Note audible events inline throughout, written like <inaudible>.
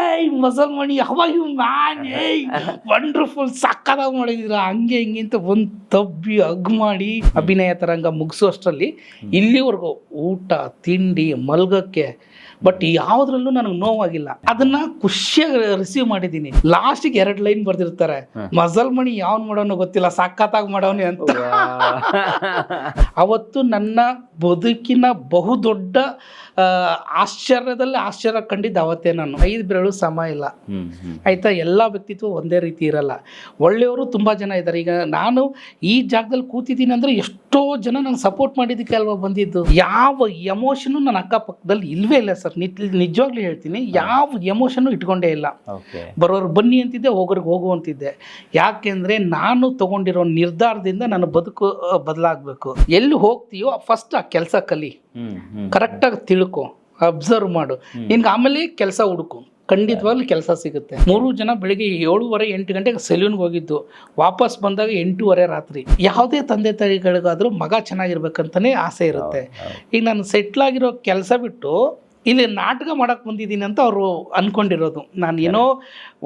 ಏಯ್ ಮಸಲ್ಮಣಿ how are you man ಏಯ್ ವಂಡರ್ಫುಲ್ ಸಕ್ಕದಾಗಿ ಮಾಡಿದೀರ? ಹಂಗೆ ಹಿಂಗೆ ಅಂತ ಒಂದು ತಬ್ಬಿ ಅಗ್ ಮಾಡಿ ಅಭಿನಯ ತರಂಗ ಮುಗಿಸೋಷ್ಟರಲ್ಲಿ ಇಲ್ಲಿವರೆಗೂ ಊಟ ತಿಂಡಿ ಮಲ್ಗಕ್ಕೆ ಬಟ್ ಯಾವ್ದ್ರಲ್ಲೂ ನನಗೆ ನೋವಾಗಿಲ್ಲ. ಅದನ್ನ ಖುಷಿಯಾಗಿ ರಿಸೀವ್ ಮಾಡಿದ್ದೀನಿ ಲಾಸ್ಟಿಗೆ ಎರಡು ಲೈನ್ ಬರ್ದಿರ್ತಾರೆ. ಮಸಲ್ ಮಣಿ ಯಾವನ್ ಮಾಡೋನು ಗೊತ್ತಿಲ್ಲ ಸಕ್ಕತ್ತಾಗಿ ಮಾಡೋನು ಅಂತ. <laughs> ಅವತ್ತು ನನ್ನ ಬದುಕಿನ ಬಹುದೊಡ್ಡ ಆಶ್ಚರ್ಯದಲ್ಲಿ ಆಶ್ಚರ್ಯ ಕಂಡಿದ್ದು ಅವತ್ತೇ ನಾನು. ಐದು ಬೆರಳು ಸಮ ಇಲ್ಲ. ಆಯ್ತಾ? ಎಲ್ಲ ವ್ಯಕ್ತಿತ್ವ ಒಂದೇ ರೀತಿ ಇರಲ್ಲ. ಒಳ್ಳೆಯವರು ತುಂಬ ಜನ ಇದ್ದಾರೆ. ಈಗ ನಾನು ಈ ಜಾಗದಲ್ಲಿ ಕೂತಿದ್ದೀನಿ ಅಂದರೆ ಎಷ್ಟೋ ಜನ ನಂಗೆ ಸಪೋರ್ಟ್ ಮಾಡಿದ್ದಕ್ಕೆ ಅಲ್ವಾ ಬಂದಿದ್ದು. ಯಾವ ಎಮೋಷನು ನನ್ನ ಅಕ್ಕಪಕ್ಕದಲ್ಲಿ ಇಲ್ವೇ ಇಲ್ಲ ಸರ್. ನಿಜವಾಗ್ಲೂ ಹೇಳ್ತೀನಿ ಯಾವ ಎಮೋಷನ್ನು ಇಟ್ಕೊಂಡೇ ಇಲ್ಲ. ಬರೋರು ಬನ್ನಿ ಅಂತಿದ್ದೆ ಹೋಗೋರಿಗೆ ಹೋಗು ಅಂತಿದ್ದೆ ಯಾಕೆಂದರೆ ನಾನು ತಗೊಂಡಿರೋ ನಿರ್ಧಾರದಿಂದ ನನ್ನ ಬದುಕು ಬದಲಾಗಬೇಕು. ಎಲ್ಲಿ ಹೋಗ್ತೀಯೋ ಫಸ್ಟ್ ಆ ಕೆಲಸ ಕಲಿ. ಕರೆಕ್ಟಾಗಿ ತಿಳ್ಕೊ ಅಬ್ಸರ್ವ್ ಮಾಡು. ನಿನ್ಗೆ ಆಮೇಲೆ ಕೆಲಸ ಹುಡುಕು. ಖಂಡಿತವಾಗ್ಲೂ ಕೆಲಸ ಸಿಗುತ್ತೆ. ಮೂರು ಜನ ಬೆಳಿಗ್ಗೆ ಏಳುವರೆ ಎಂಟು ಗಂಟೆಗೆ ಸೆಲ್ಯೂನ್ಗೆ ಹೋಗಿದ್ದು. ವಾಪಸ್ ಬಂದಾಗ ಎಂಟೂವರೆ ರಾತ್ರಿ. ಯಾವುದೇ ತಂದೆ ತಾಯಿಗಳಿಗಾದರೂ ಮಗ ಚೆನ್ನಾಗಿರ್ಬೇಕಂತಲೇ ಆಸೆ ಇರುತ್ತೆ. ಈಗ ನಾನು ಸೆಟ್ಲಾಗಿರೋ ಕೆಲಸ ಬಿಟ್ಟು ಇಲ್ಲಿ ನಾಟಕ ಮಾಡಕ್ ಬಂದಿದ್ದೀನಿ ಅಂತ ಅವರು ಅನ್ಕೊಂಡಿರೋದು. ನಾನು ಏನೋ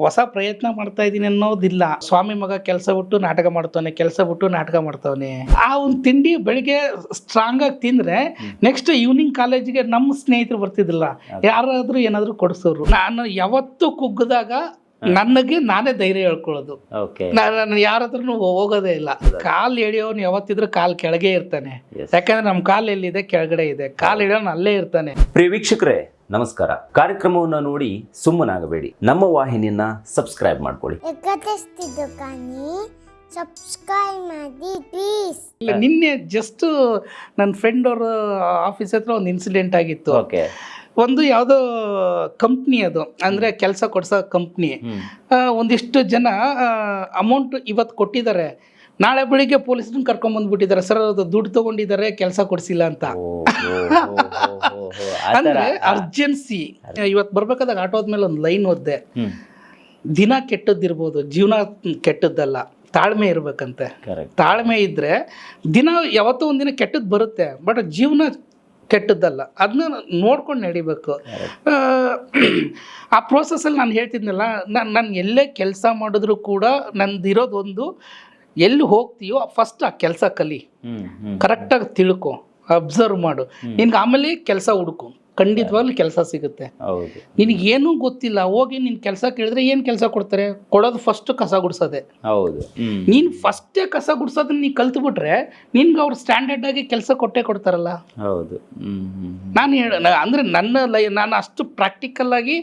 ಹೊಸ ಪ್ರಯತ್ನ ಮಾಡ್ತಾ ಇದ್ದೀನಿ ಅನ್ನೋದಿಲ್ಲ. ಸ್ವಾಮಿ ಮಗ ಕೆಲಸ ಬಿಟ್ಟು ನಾಟಕ ಮಾಡ್ತಾನೆ ಕೆಲಸ ಬಿಟ್ಟು ನಾಟಕ ಮಾಡ್ತಾವನೆ. ಆ ಒಂದು ತಿಂಡಿ ಬೆಳಿಗ್ಗೆ ಸ್ಟ್ರಾಂಗ್ ಆಗಿ ತಿಂದ್ರೆ ನೆಕ್ಸ್ಟ್ ಈವ್ನಿಂಗ್ ಕಾಲೇಜಿಗೆ ನಮ್ಮ ಸ್ನೇಹಿತರು ಬರ್ತಿದ್ದಿಲ್ಲ ಯಾರಾದರೂ ಏನಾದರೂ ಕೊಡಿಸೋರು. ನಾನು ಯಾವತ್ತು ಕುಗ್ಗದಾಗ ನನಗೆ ನಾನೇ ಧೈರ್ಯ ಹೇಳ್ಕೊಳ್ಳೋದು. ಓಕೆ ನಾನು ಯಾರ ಹತ್ರನು ಹೋಗೋದೇ ಇಲ್ಲ. ಕಾಲ್ ಎಳಿಯೋನು ಯಾವತ್ತಿದ್ರು ಕಾಲ್ ಕೆಳಗೆ ಇರ್ತಾನೆ. ಯಾಕಂದ್ರೆ ನಮ್ಮ ಕಾಲ್ ಎಲ್ಲಿದೆ? ಕೆಳಗಡೆ ಇದೆ. ಕಾಲ್ ಎಳೆಯೋನು ಅಲ್ಲೇ ಇರ್ತಾನೆ. ಪ್ರಿಯ ವೀಕ್ಷಕರೇ ನಮಸ್ಕಾರ. ಕಾರ್ಯಕ್ರಮವನ್ನ ನೋಡಿ ಸುಮ್ಮನಾಗಬೇಡಿ. ನಮ್ಮ ವಾಹಿನಿಯನ್ನ ಸಬ್ಸ್ಕ್ರೈಬ್ ಮಾಡ್ಕೊಳ್ಳಿ. ಸಬ್ಸ್ಕ್ರೈಬ್ ಮಾಡಿ ಪ್ಲೀಸ್ ಇಲ್ಲ ನಿನ್ನೆ ಜಸ್ಟ್ ನನ್ನ ಫ್ರೆಂಡ್ ಅವ್ರ ಆಫೀಸ್ ಹತ್ರ ಒಂದು ಇನ್ಸಿಡೆಂಟ್ ಆಗಿತ್ತು. ಓಕೆ ಒಂದು ಯಾವುದೋ ಕಂಪ್ನಿ ಅದು. ಅಂದರೆ ಕೆಲಸ ಕೊಡ್ಸೋ ಕಂಪ್ನಿ ಒಂದಿಷ್ಟು ಜನ ಅಮೌಂಟ್ ಇವತ್ತು ಕೊಟ್ಟಿದ್ದಾರೆ. ನಾಳೆ ಬೆಳಿಗ್ಗೆ ಪೊಲೀಸ್ನ ಕರ್ಕೊಂಡ್ ಬಂದ್ಬಿಟ್ಟಿದ್ದಾರೆ. ಸರ್ ಅದು ದುಡ್ಡು ತಗೊಂಡಿದ್ದಾರೆ ಕೆಲಸ ಕೊಡಿಸಿಲ್ಲ ಅಂತ? ಅಂದ್ರೆ ಅರ್ಜೆನ್ಸಿ ಇವತ್ತು ಬರ್ಬೇಕಾದಾಗ ಆಟೋದ ಮೇಲೆ ಒಂದು ಲೈನ್ ಓದ್ದೆ. ದಿನ ಕೆಟ್ಟದ್ದಿರ್ಬೋದು ಜೀವನ ಕೆಟ್ಟದ್ದಲ್ಲ. ತಾಳ್ಮೆ ಇರ್ಬೇಕಂತೆ. ತಾಳ್ಮೆ ಇದ್ರೆ ದಿನ ಯಾವತ್ತೋ ಒಂದಿನ ಕೆಟ್ಟದ್ದು ಬರುತ್ತೆ. ಬಟ್ ಜೀವನ ಕೆಟ್ಟದ್ದಲ್ಲ. ಅದನ್ನ ನೋಡ್ಕೊಂಡು ನಡಿಬೇಕು. ಆ, ಪ್ರೋಸೆಸಲ್ಲಿ ಪ್ರೋಸೆಸ್ಸಲ್ಲಿ ನಾನು ಹೇಳ್ತಿದ್ನಲ್ಲ ನಾನು ನಾನು ಎಲ್ಲೇ ಕೆಲಸ ಮಾಡಿದ್ರು ಕೂಡ ನಂದಿರೋದು ಒಂದು ಎಲ್ಲಿ ಹೋಗ್ತೀಯೋ ಫಸ್ಟ್ ಆ ಕೆಲಸ ಕಲಿ. ಕರೆಕ್ಟಾಗಿ ತಿಳ್ಕೊ ಅಬ್ಸರ್ವ್ ಮಾಡು. ನಿನ್ಗೆ ಆಮೇಲೆ ಕೆಲಸ ಹುಡುಕು. ಖಂಡಿತವಾಗ್ಲೂ ಕೆಲಸ ಸಿಗುತ್ತೆ. ಹೌದು. ನಿನಗೆ ಏನೂ ಗೊತ್ತಿಲ್ಲ ಹೋಗಿ ನಿನ್ ಕೆಲಸ ಕೇಳಿದ್ರೆ ಏನು ಕೆಲಸ ಕೊಡ್ತಾರೆ? ಕೊಡೋದು ಫಸ್ಟ್ ಕಸ ಗುಡ್ಸೋದೆ. ಹೌದು. ನೀನು ಫಸ್ಟೇ ಕಸ ಗುಡ್ಸೋದನ್ನ ನೀ ಕಲ್ತ್ಬಿಟ್ರೆ ನಿನ್ಗೆ ಅವ್ರು ಸ್ಟ್ಯಾಂಡರ್ಡ್ ಆಗಿ ಕೆಲಸ ಕೊಟ್ಟೇ ಕೊಡ್ತಾರಲ್ಲ? ಹೌದು. ನಾನು ಹೇಳ ಅಂದ್ರೆ ನನ್ನ ಲೈ ನಾನು ಅಷ್ಟು ಪ್ರಾಕ್ಟಿಕಲ್ ಆಗಿ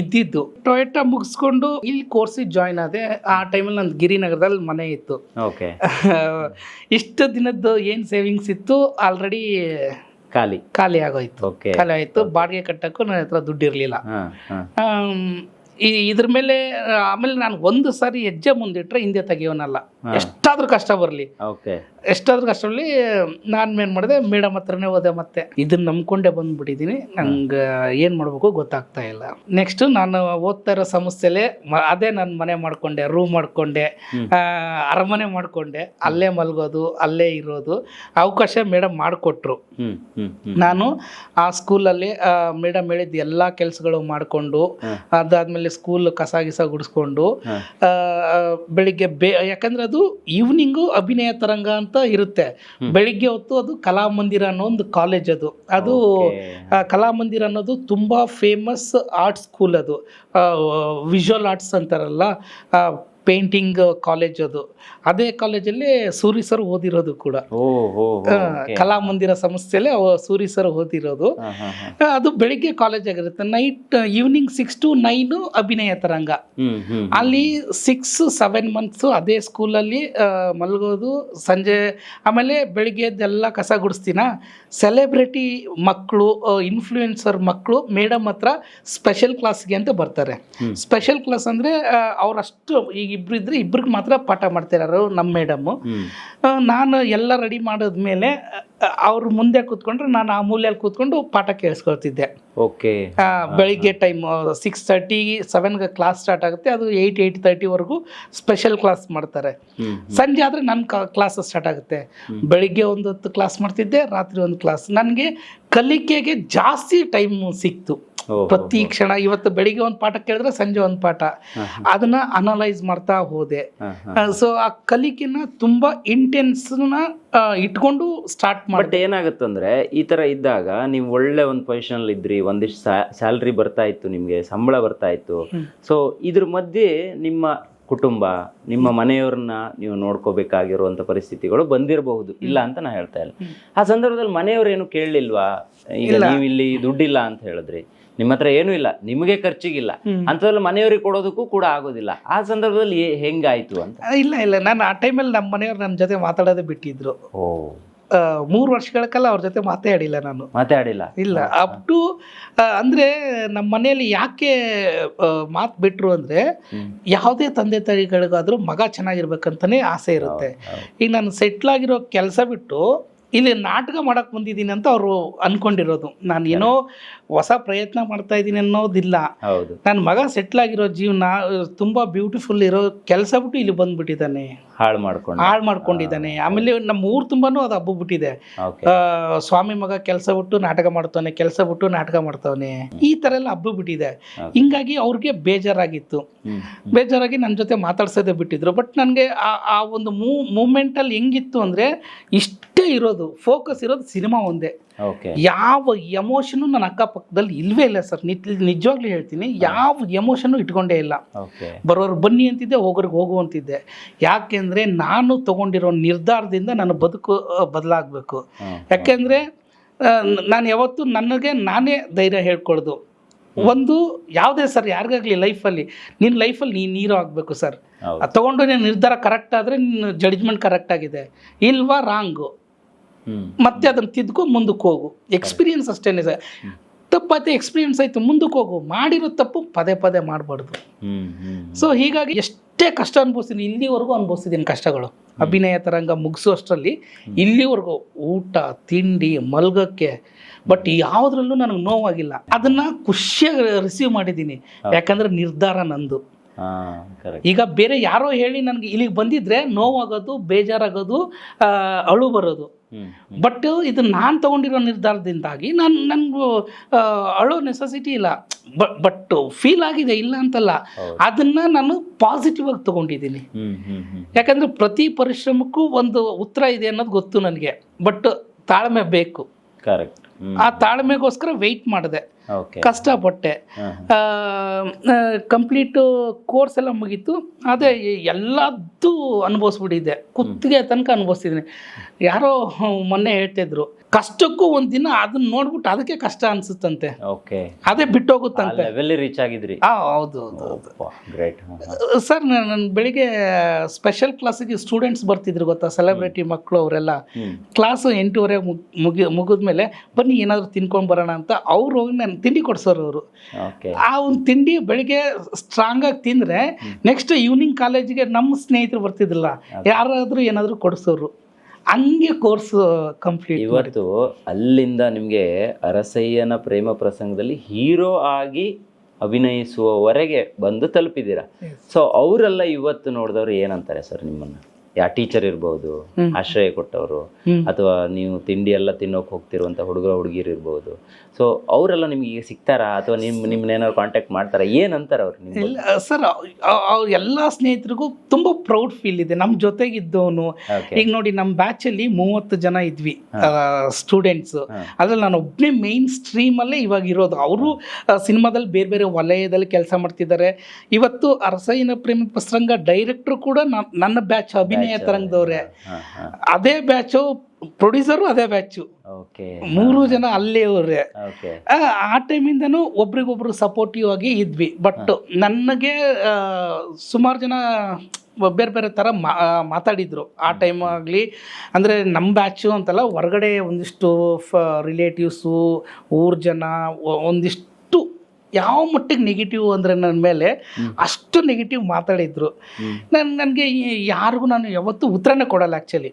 ಇದ್ದಿದ್ದು. ಟೊಯೋಟಾ ಮುಗಿಸ್ಕೊಂಡು ಇಲ್ಲಿ ಕೋರ್ಸಿಗೆ ಜಾಯ್ನ್ ಆದೆ. ಆ ಟೈಮಲ್ಲಿ ನಂದು ಗಿರಿನಗರದಲ್ಲಿ ಮನೆ ಇತ್ತು. ಓಕೆ <laughs> ಇಷ್ಟು ದಿನದ್ದು ಏನು ಸೇವಿಂಗ್ಸ್ ಇತ್ತು? ಆಲ್ರೆಡಿ ಖಾಲಿ. ಖಾಲಿ ಆಗೋಯ್ತು. ಓಕೆ ಖಾಲಿ ಆಯ್ತು. ಬಾಡಿಗೆ ಕಟ್ಟಕ್ಕೂ ನನ್ನ ಹತ್ರ ದುಡ್ಡು ಇರಲಿಲ್ಲ ಈ ಇದ್ರ ಮೇಲೆ ಆಮೇಲೆ ನಾನು ಒಂದು ಸಾರಿ ಹೆಜ್ಜೆ ಮುಂದಿಟ್ರೆ ಹಿಂದೆ ತೆಗಿಯೋನಲ್ಲ. ಎಷ್ಟಾದ್ರೂ ಕಷ್ಟ ಬರಲಿ. ಓಕೆ ಎಷ್ಟಾದ್ರೂ ಅಷ್ಟರಲ್ಲಿ ನಾನು ಏನು ಮಾಡಿದೆ ಮೇಡಮ್ ಹತ್ರನೇ ಹೋದೆ ಮತ್ತೆ. ಇದನ್ನ ನಂಬ್ಕೊಂಡೇ ಬಂದ್ಬಿಟ್ಟಿದ್ದೀನಿ ನಂಗೆ ಏನು ಮಾಡಬೇಕು ಗೊತ್ತಾಗ್ತಾ ಇಲ್ಲ. ನೆಕ್ಸ್ಟ್ ನಾನು ಓದ್ತಾ ಇರೋ ಸಮಸ್ಯೆಲೆ ಅದೇ ನಾನು ಮನೆ ಮಾಡಿಕೊಂಡೆ ರೂಮ್ ಮಾಡಿಕೊಂಡೆ ಅರಮನೆ ಮಾಡಿಕೊಂಡೆ. ಅಲ್ಲೇ ಮಲಗೋದು ಅಲ್ಲೇ ಇರೋದು. ಅವಕಾಶ ಮೇಡಮ್ ಮಾಡಿಕೊಟ್ರು. ನಾನು ಆ ಸ್ಕೂಲಲ್ಲಿ ಮೇಡಮ್ ಹೇಳಿದ ಎಲ್ಲ ಕೆಲಸಗಳು ಮಾಡಿಕೊಂಡು ಅದಾದ್ಮೇಲೆ ಸ್ಕೂಲ್ ಕಸ ಗಿಸ ಗುಡಿಸ್ಕೊಂಡು ಬೆಳಿಗ್ಗೆ ಬೇ ಯಾಕಂದ್ರೆ ಅದು ಈವ್ನಿಂಗು ಅಭಿನಯ ತರಂಗ ಅಂತ ಇರುತ್ತೆ. ಬೆಳಿಗ್ಗೆ ಹೊತ್ತು ಅದು ಕಲಾಮಂದಿರ ಅನ್ನೋ ಒಂದು ಕಾಲೇಜ್ ಅದು. ಅದು ಕಲಾಮಂದಿರ ಅನ್ನೋದು ತುಂಬ ಫೇಮಸ್ ಆರ್ಟ್ ಸ್ಕೂಲ್ ಅದು. ವಿಜುವಲ್ ಆರ್ಟ್ಸ್ ಅಂತಾರಲ್ಲ. ಪೇಂಟಿಂಗ್ ಕಾಲೇಜ್ ಅದು. ಅದೇ ಕಾಲೇಜಲ್ಲಿ ಸೂರಿ ಸರ್ ಓದಿರೋದು ಕೂಡ. ಕಲಾ ಮಂದಿರ ಕಲಾಮಂದಿರ ಸಂಸ್ಥೆಯಲ್ಲಿ ಸೂರಿ ಸರ್ ಓದಿರೋದು. ಅದು ಬೆಳಿಗ್ಗೆ ಕಾಲೇಜ್ ಆಗಿರುತ್ತೆ. Night evening six to nine Abhinaya Taranga. ಅಲ್ಲಿ ಸಿಕ್ಸ್ ಸೆವೆನ್ ಮಂತ್ಸು ಅದೇ ಸ್ಕೂಲಲ್ಲಿ ಮಲಗೋದು ಸಂಜೆ ಆಮೇಲೆ ಬೆಳಿಗ್ಗೆದೆಲ್ಲ ಕಸ ಗುಡಿಸ್ತೀನ? ಸೆಲೆಬ್ರಿಟಿ ಮಕ್ಕಳು ಇನ್ಫ್ಲೂಯೆನ್ಸರ್ ಮಕ್ಕಳು ಮೇಡಮ್ ಹತ್ರ ಸ್ಪೆಷಲ್ ಕ್ಲಾಸ್ಗೆ ಅಂತ ಬರ್ತಾರೆ. ಸ್ಪೆಷಲ್ ಕ್ಲಾಸ್ ಅಂದರೆ ಅವರಷ್ಟು ಈಗ ಇಬ್ರು ಇದ್ರೆ ಇಬ್ರಿಗೆ ಮಾತ್ರ ಪಾಠ ಮಾಡ್ತಿರೋರು ನಮ್ಮ ಮೇಡಮ್ಮು ನಾನು ಎಲ್ಲ ರೆಡಿ ಮಾಡಿದ್ಮೇಲೆ ಅವ್ರು ಮುಂದೆ ಕೂತ್ಕೊಂಡ್ರೆ ನಾನು ಆ ಮೂಲೆಯಲ್ಲಿ ಕೂತ್ಕೊಂಡು ಪಾಠ ಕೇಳಿಸ್ಕೊಳ್ತಿದ್ದೆ. ಓಕೆ ಬೆಳಿಗ್ಗೆ ಟೈಮ್ ಸಿಕ್ಸ್ ತರ್ಟಿ ಸೆವೆನ್ಗೆ ಕ್ಲಾಸ್ ಸ್ಟಾರ್ಟ್ ಆಗುತ್ತೆ. ಅದು ಏಯ್ಟ್ ಏಯ್ಟ್ ತರ್ಟಿವರೆಗೂ ಸ್ಪೆಷಲ್ ಕ್ಲಾಸ್ ಮಾಡ್ತಾರೆ. ಸಂಜೆ ಆದರೆ ನನ್ನ ಕ್ಲಾಸ್ ಸ್ಟಾರ್ಟ್ ಆಗುತ್ತೆ. ಬೆಳಿಗ್ಗೆ ಒಂದು ಹೊತ್ತು ಕ್ಲಾಸ್ ಮಾಡ್ತಿದ್ದೆ ರಾತ್ರಿ ಒಂದು ಕ್ಲಾಸ್ ನನಗೆ ಕಲಿಕೆಗೆ ಜಾಸ್ತಿ ಟೈಮ್ ಸಿಕ್ತು. ಪ್ರತಿ ಕ್ಷಣ ಇವತ್ತು ಬೆಳಿಗ್ಗೆ ಒಂದು ಪಾಠ ಕೇಳಿದ್ರೆ ಸಂಜೆ ಒಂದು ಪಾಠ. ಅದನ್ನ ಅನಲೈಸ್ ಮಾಡ್ತಾ ಹೋದೆ. ಸೊ ಆ ಕಲಿಕೆನ ತುಂಬಾ ಇಂಟೆನ್ಸ್ನ ಇಟ್ಕೊಂಡು ಸ್ಟಾರ್ಟ್ ಮಾಡಿ ಏನಾಗುತ್ತಂದ್ರೆ ಈ ತರ ಇದ್ದಾಗ ನೀವು ಒಳ್ಳೆ ಒಂದು ಪೊಸಿಷನ್ ಇದ್ರಿ ಒಂದಿಷ್ಟು ಸ್ಯಾಲ್ರಿ ಬರ್ತಾ ಇತ್ತು ನಿಮ್ಗೆ ಸಂಬಳ ಬರ್ತಾ ಇತ್ತು. ಸೊ ಇದ್ರ ಮಧ್ಯೆ ನಿಮ್ಮ ಕುಟುಂಬ ನಿಮ್ಮ ಮನೆಯವ್ರನ್ನ ನೀವು ನೋಡ್ಕೋಬೇಕಾಗಿರುವಂತ ಪರಿಸ್ಥಿತಿಗಳು ಬಂದಿರಬಹುದು ಇಲ್ಲ ಅಂತ ನಾ ಹೇಳ್ತಾ ಇಲ್ಲ. ಆ ಸಂದರ್ಭದಲ್ಲಿ ಮನೆಯವ್ರು ಏನು ಕೇಳಲಿಲ್ವಾ? ಈಗ ನೀವು ಇಲ್ಲಿ ದುಡ್ಡಿಲ್ಲ ಅಂತ ಹೇಳಿದ್ರಿ. ನಿಮ್ಮ ಹತ್ರ ಏನೂ ಇಲ್ಲ ನಿಮಗೆ ಖರ್ಚಿಗಿಲ್ಲ. ಅಂಥದ್ರಲ್ಲಿ ಮನೆಯವ್ರಿಗೆ ಕೊಡೋದಕ್ಕೂ ಕೂಡ ಆಗೋದಿಲ್ಲ. ಆ ಸಂದರ್ಭದಲ್ಲಿ ಹೆಂಗಾಯ್ತು ಅಂತ? ಇಲ್ಲ ಇಲ್ಲ. ನಾನು ಆ ಟೈಮಲ್ಲಿ ನಮ್ಮ ಮನೆಯವ್ರು ನನ್ನ ಜೊತೆ ಮಾತಾಡೋದೇ ಬಿಟ್ಟಿದ್ರು. ಓ. ಮೂರು ವರ್ಷಗಳ ಕಾಲ ಅವ್ರ ಜೊತೆ ಮಾತಾಡಿಲ್ಲ ನಾನು. ಮಾತಾಡಿಲ್ಲ? ಇಲ್ಲ ಅಪ್ ಟು ಅಂದ್ರೆ ನಮ್ಮ ಮನೆಯಲ್ಲಿ ಯಾಕೆ ಮಾತು ಬಿಟ್ರು ಅಂದ್ರೆ ಯಾವುದೇ ತಂದೆ ತಾಯಿಗಳಿಗಾದ್ರೂ ಮಗ ಚೆನ್ನಾಗಿರ್ಬೇಕಂತಾನೆ ಆಸೆ ಇರುತ್ತೆ. ಈಗ ನಾನು ಸೆಟ್ಲ್ ಆಗಿರೋ ಕೆಲಸ ಬಿಟ್ಟು ಇಲ್ಲಿ ನಾಟಕ ಮಾಡಕ್ ಬಂದಿದ್ದೀನಿ ಅಂತ ಅವರು ಅನ್ಕೊಂಡಿರೋದು. ನಾನು ಏನೋ ಹೊಸ ಪ್ರಯತ್ನ ಮಾಡ್ತಾ ಇದ್ದೀನಿ ಅನ್ನೋದಿಲ್ಲ. ನನ್ನ ಮಗ ಸೆಟ್ಲ್ ಆಗಿರೋ ಜೀವನ ತುಂಬಾ ಬ್ಯೂಟಿಫುಲ್ ಇರೋ ಕೆಲಸ ಬಿಟ್ಟು ಇಲ್ಲಿ ಬಂದ್ಬಿಟ್ಟಿದ್ದಾನೆ. ಹಾಳು ಮಾಡ್ಕೊಂಡು ಹಾಳು ಮಾಡ್ಕೊಂಡಿದ್ದಾನೆ. ಆಮೇಲೆ ನಮ್ಮ ಊರು ತುಂಬಾನು ಅದು ಹಬ್ಬ ಬಿಟ್ಟಿದೆ ಸ್ವಾಮಿ ಮಗ ಕೆಲಸ ಬಿಟ್ಟು ನಾಟಕ ಮಾಡ್ತಾನೆ ಕೆಲಸ ಬಿಟ್ಟು ನಾಟಕ ಮಾಡ್ತಾವನೆ. ಈ ಥರ ಎಲ್ಲ ಹಬ್ಬ ಬಿಟ್ಟಿದೆ ಹಿಂಗಾಗಿ ಅವ್ರಿಗೆ ಬೇಜಾರಾಗಿತ್ತು. ಬೇಜಾರಾಗಿ ನನ್ನ ಜೊತೆ ಮಾತಾಡ್ಸೋದೇ ಬಿಟ್ಟಿದ್ರು. ಬಟ್ ನನಗೆ ಆ ಆ ಒಂದು ಮೂ ಮೂಮೆಂಟಲ್ಲಿ ಹೆಂಗಿತ್ತು ಅಂದರೆ ಇಷ್ಟೇ ಇರೋದು. ಫೋಕಸ್ ಇರೋದು ಸಿನಿಮಾ ಒಂದೇ. ಯಾವ ಎಮೋಷನು ನನ್ನ ಅಕ್ಕಪಕ್ಕದಲ್ಲಿ ಇಲ್ವೇ ಇಲ್ಲ ಸರ್ ನಿಜವಾಗ್ಲೂ ಹೇಳ್ತೀನಿ ಯಾವ ಎಮೋಷನ್ನು ಇಟ್ಕೊಂಡೇ ಇಲ್ಲ. ಬರೋರು ಬನ್ನಿ ಅಂತಿದ್ದೆ ಹೋಗೋರಿಗೆ ಹೋಗುವಂತಿದ್ದೆ ಯಾಕೆಂದರೆ ನಾನು ತಗೊಂಡಿರೋ ನಿರ್ಧಾರದಿಂದ ನನ್ನ ಬದುಕು ಬದಲಾಗಬೇಕು. ಯಾಕೆಂದರೆ ನಾನು ಯಾವತ್ತೂ ನನಗೆ ನಾನೇ ಧೈರ್ಯ ಹೇಳ್ಕೊಳ್ದು. ಒಂದು ಯಾವುದೇ ಸರ್ ಯಾರಿಗಾಗಲಿ ಲೈಫಲ್ಲಿ ನಿನ್ನ ಲೈಫಲ್ಲಿ ನೀನು ನೀರು ಆಗಬೇಕು ಸರ್ ತಗೊಂಡು ನೀನು ನಿರ್ಧಾರ ಕರೆಕ್ಟ್ ಆದರೆ ನಿನ್ನ ಜಡ್ಜ್ಮೆಂಟ್ ಕರೆಕ್ಟ್ ಆಗಿದೆ. ಇಲ್ವಾ ರಾಂಗು ಮತ್ತೆ ಅದನ್ನು ತಿದ್ಕೊ ಮುಂದಕ್ಕೆ ಹೋಗು. ಎಕ್ಸ್ಪೀರಿಯನ್ಸ್ ಅಷ್ಟೇನೆ ಸರ್ ತಪ್ಪಾಯ್ತು ಎಕ್ಸ್ಪೀರಿಯನ್ಸ್ ಆಯಿತು ಮುಂದಕ್ಕೆ ಹೋಗು. ಮಾಡಿರೋ ತಪ್ಪು ಪದೇ ಪದೇ ಮಾಡಬಾರ್ದು. ಸೊ ಹೀಗಾಗಿ ಎಷ್ಟೇ ಕಷ್ಟ ಅನುಭವಿಸಿದ್ದೀನಿ ಇಲ್ಲಿವರೆಗೂ ಅನುಭವಿಸಿದ್ದೀನಿ ಕಷ್ಟಗಳು. ಅಭಿನಯ ತರಂಗ ಮುಗಿಸುವಷ್ಟರಲ್ಲಿ ಇಲ್ಲಿವರೆಗೂ ಊಟ ತಿಂಡಿ ಮಲ್ಗಕ್ಕೆ ಬಟ್ ಯಾವುದ್ರಲ್ಲೂ ನನಗೆ ನೋವಾಗಿಲ್ಲ. ಅದನ್ನು ಖುಷಿಯಾಗಿ ರಿಸೀವ್ ಮಾಡಿದ್ದೀನಿ. ಯಾಕಂದ್ರೆ ನಿರ್ಧಾರ ನಂದು. ಈಗ ಬೇರೆ ಯಾರೋ ಹೇಳಿ ನನಗೆ ಇಲ್ಲಿಗೆ ಬಂದಿದ್ರೆ ನೋವಾಗೋದು ಬೇಜಾರಾಗೋದು ಅಳು ಬರೋದು. ಬಟ್ ಇದು ನಾನು ತಗೊಂಡಿರೋ ನಿರ್ಧಾರದಿಂದಾಗಿ ನಾನು ನನಗೂ ಅಳೋ ನೆಸೆಸಿಟಿ ಇಲ್ಲ. ಬಟ್ ಫೀಲ್ ಆಗಿದೆ ಇಲ್ಲ ಅಂತಲ್ಲ. ಅದನ್ನ ನಾನು ಪಾಸಿಟಿವ್ ಆಗಿ ತಗೊಂಡಿದ್ದೀನಿ. ಯಾಕಂದ್ರೆ ಪ್ರತಿ ಪರಿಶ್ರಮಕ್ಕೂ ಒಂದು ಉತ್ತರ ಇದೆ ಅನ್ನೋದು ಗೊತ್ತು ನನಗೆ. ಬಟ್ ತಾಳ್ಮೆ ಬೇಕು. ಕರೆಕ್ಟ್ ಆ ತಾಳ್ಮೆಗೋಸ್ಕರ ವೆಯ್ಟ್ ಮಾಡಿದೆ. ಕಷ್ಟಪಟ್ಟೆ. ಕಂಪ್ಲೀಟು ಕೋರ್ಸ್ ಎಲ್ಲ ಮುಗೀತು. ಅದೇ ಎಲ್ಲದ್ದು ಅನುಭವಿಸ್ಬಿಟ್ಟಿದ್ದೆ. ಕುತ್ತಿಗೆ ತನಕ ಅನುಭವಿಸ್ತಿದ್ದೀನಿ. ಯಾರೋ ಮೊನ್ನೆ ಹೇಳ್ತಿದ್ರು ಕಷ್ಟಕ್ಕೂ ಒಂದಿನ ಅದನ್ನ ನೋಡ್ಬಿಟ್ಟು ಅದಕ್ಕೆ ಕಷ್ಟ ಅನ್ಸುತ್ತಂತೆ. ಓಕೆ. ಅದೇ ಬಿಟ್ಟೋಗುತ್ತಂತೆ. Level reach ಆಗಿದ್ರಿ. ಆ, ಹೌದು ಹೌದು ಗ್ರೇಟ್ ಸರ್ ನಾನು ಬೆಳಿಗ್ಗೆ ಸ್ಪೆಷಲ್ ಕ್ಲಾಸಿಗೆ ಸ್ಟೂಡೆಂಟ್ಸ್ ಬರ್ತಿದ್ರು ಗೊತ್ತಾ? ಸೆಲೆಬ್ರಿಟಿ ಮಕ್ಕಳು ಅವರೆಲ್ಲ. ಕ್ಲಾಸ್ ಕ್ಲಾಸು ಎಂಟೂವರೆ ಮುಗ್ ಮುಗಿ ಮುಗಿದ್ಮೇಲೆ ಬನ್ನಿ ಏನಾದರೂ ತಿನ್ಕೊಂಡು ಬರೋಣ ಅಂತ ಅವ್ರು ಹೋಗಿ ನಾನು ತಿಂಡಿ ಕೊಡ್ಸೋರು ಅವರು. ಓಕೆ. ಆ ಒಂದು ತಿಂಡಿ ಬೆಳಿಗ್ಗೆ ಸ್ಟ್ರಾಂಗ್ ಆಗಿ ತಿಂದರೆ ನೆಕ್ಸ್ಟ್ ಈವ್ನಿಂಗ್ ಕಾಲೇಜಿಗೆ ನಮ್ಮ ಸ್ನೇಹಿತರು ಬರ್ತಿದ್ರಲ್ಲ ಯಾರಾದರೂ ಏನಾದರೂ ಕೊಡಿಸೋರು. ಹಂಗೆ ಕೋರ್ಸ್ ಕಂಪ್ಲೀಟ್ ಇವತ್ತು ಅಲ್ಲಿಂದ ನಿಮಗೆ ಅರಸಯ್ಯನ ಪ್ರೇಮ ಪ್ರಸಂಗದಲ್ಲಿ ಹೀರೋ ಆಗಿ ಅಭಿನಯಿಸುವವರೆಗೆ ಬಂದು ತಲುಪಿದ್ದೀರಾ? ಸೊ ಅವರೆಲ್ಲ ಇವತ್ತು ನೋಡಿದವರು ಏನಂತಾರೆ ಸರ್ ನಿಮ್ಮನ್ನ? ಯಾ ಟೀಚರ್ ಇರ್ಬೋದು ಆಶ್ರಯ ಕೊಟ್ಟವರು ಅಥವಾ ನೀವು ತಿಂಡಿ ಎಲ್ಲ ತಿನ್ನೋಕೆ ಹೋಗ್ತಿರುವಂತ ಹುಡುಗ ಹುಡುಗಿರು ಇರ್ಬೋದು ಸೊ ಅವರೆಲ್ಲ ನಿಮ್ಗೆ ಈಗ ಸಿಗ್ತಾರಾ? ಅಥವಾ ನಿಮ್ಮ ನಿಮ್ಮನ್ನೇನಾದ್ರು ಏನಾದ್ರು ಕಾಂಟ್ಯಾಕ್ಟ್ ಮಾಡ್ತಾರಾ? ಏನಂತಾರೆ ಅವ್ರು ನಿಮ್ಗೆ? ಇಲ್ಲ ಸರ್ ಅವ್ರ ಎಲ್ಲ ಸ್ನೇಹಿತರಿಗೂ ತುಂಬ ಪ್ರೌಡ್ ಫೀಲ್ ಇದೆ. ನಮ್ಮ ಜೊತೆಗಿದ್ದವನು. ಈಗ ನೋಡಿ ನಮ್ಮ ಬ್ಯಾಚಲ್ಲಿ ಮೂವತ್ತು ಜನ ಇದ್ವಿ ಸ್ಟೂಡೆಂಟ್ಸ್ ಅದ್ರಲ್ಲಿ ನಾನು ಒಬ್ಬನೇ ಮೇನ್ ಸ್ಟ್ರೀಮಲ್ಲೇ ಇವಾಗ ಇರೋದು. ಅವರು ಸಿನಿಮಾದಲ್ಲಿ ಬೇರೆ ಬೇರೆ ವಲಯದಲ್ಲಿ ಕೆಲಸ ಮಾಡ್ತಿದ್ದಾರೆ. ಇವತ್ತು ಅರಸಯ್ಯನ ಪ್ರೇಮ ಪ್ರಸಂಗ ಡೈರೆಕ್ಟ್ರು ಕೂಡ ನನ್- ನನ್ನ ಬ್ಯಾಚ್ ಅಭಿನಯ ತರಂಗದವ್ರೆ. ಅದೇ ಬ್ಯಾಚು ಪ್ರೊಡ್ಯೂಸರು ಅದೇ ಬ್ಯಾಚು ಓಕೆ ಮೂರು ಜನ ಅಲ್ಲೇ ಅವ್ರೆ ಓಕೆ ಆ, ಟೈಮ್ ಟೈಮಿಂದನೂ ಒಬ್ರಿಗೊಬ್ರು ಸಪೋರ್ಟಿವ್ ಆಗಿ ಇದ್ವಿ. ಬಟ್ ನನಗೆ ಸುಮಾರು ಜನ ಬೇರೆ ಬೇರೆ ಥರ ಮಾತಾಡಿದ್ರು. ಆ ಟೈಮ್ ಆಗಲಿ ಅಂದರೆ ನಮ್ಮ ಬ್ಯಾಚು ಅಂತಲ್ಲ ಹೊರಗಡೆ ಒಂದಿಷ್ಟು ಫ ರಿಲೇಟಿವ್ಸು ಊರು ಜನ ಒಂದಿಷ್ಟು ಯಾವ ಮಟ್ಟಿಗೆ ನೆಗೆಟಿವ್ ಅಂದರೆ ನನ್ನ ಮೇಲೆ ಅಷ್ಟು ನೆಗೆಟಿವ್ ಮಾತಾಡಿದ್ರು. ನನ್ನ ನನಗೆ ಯಾರಿಗೂ ನಾನು ಯಾವತ್ತೂ ಉತ್ತರನೇ ಕೊಡಲ್ಲ ಆ್ಯಕ್ಚುಲಿ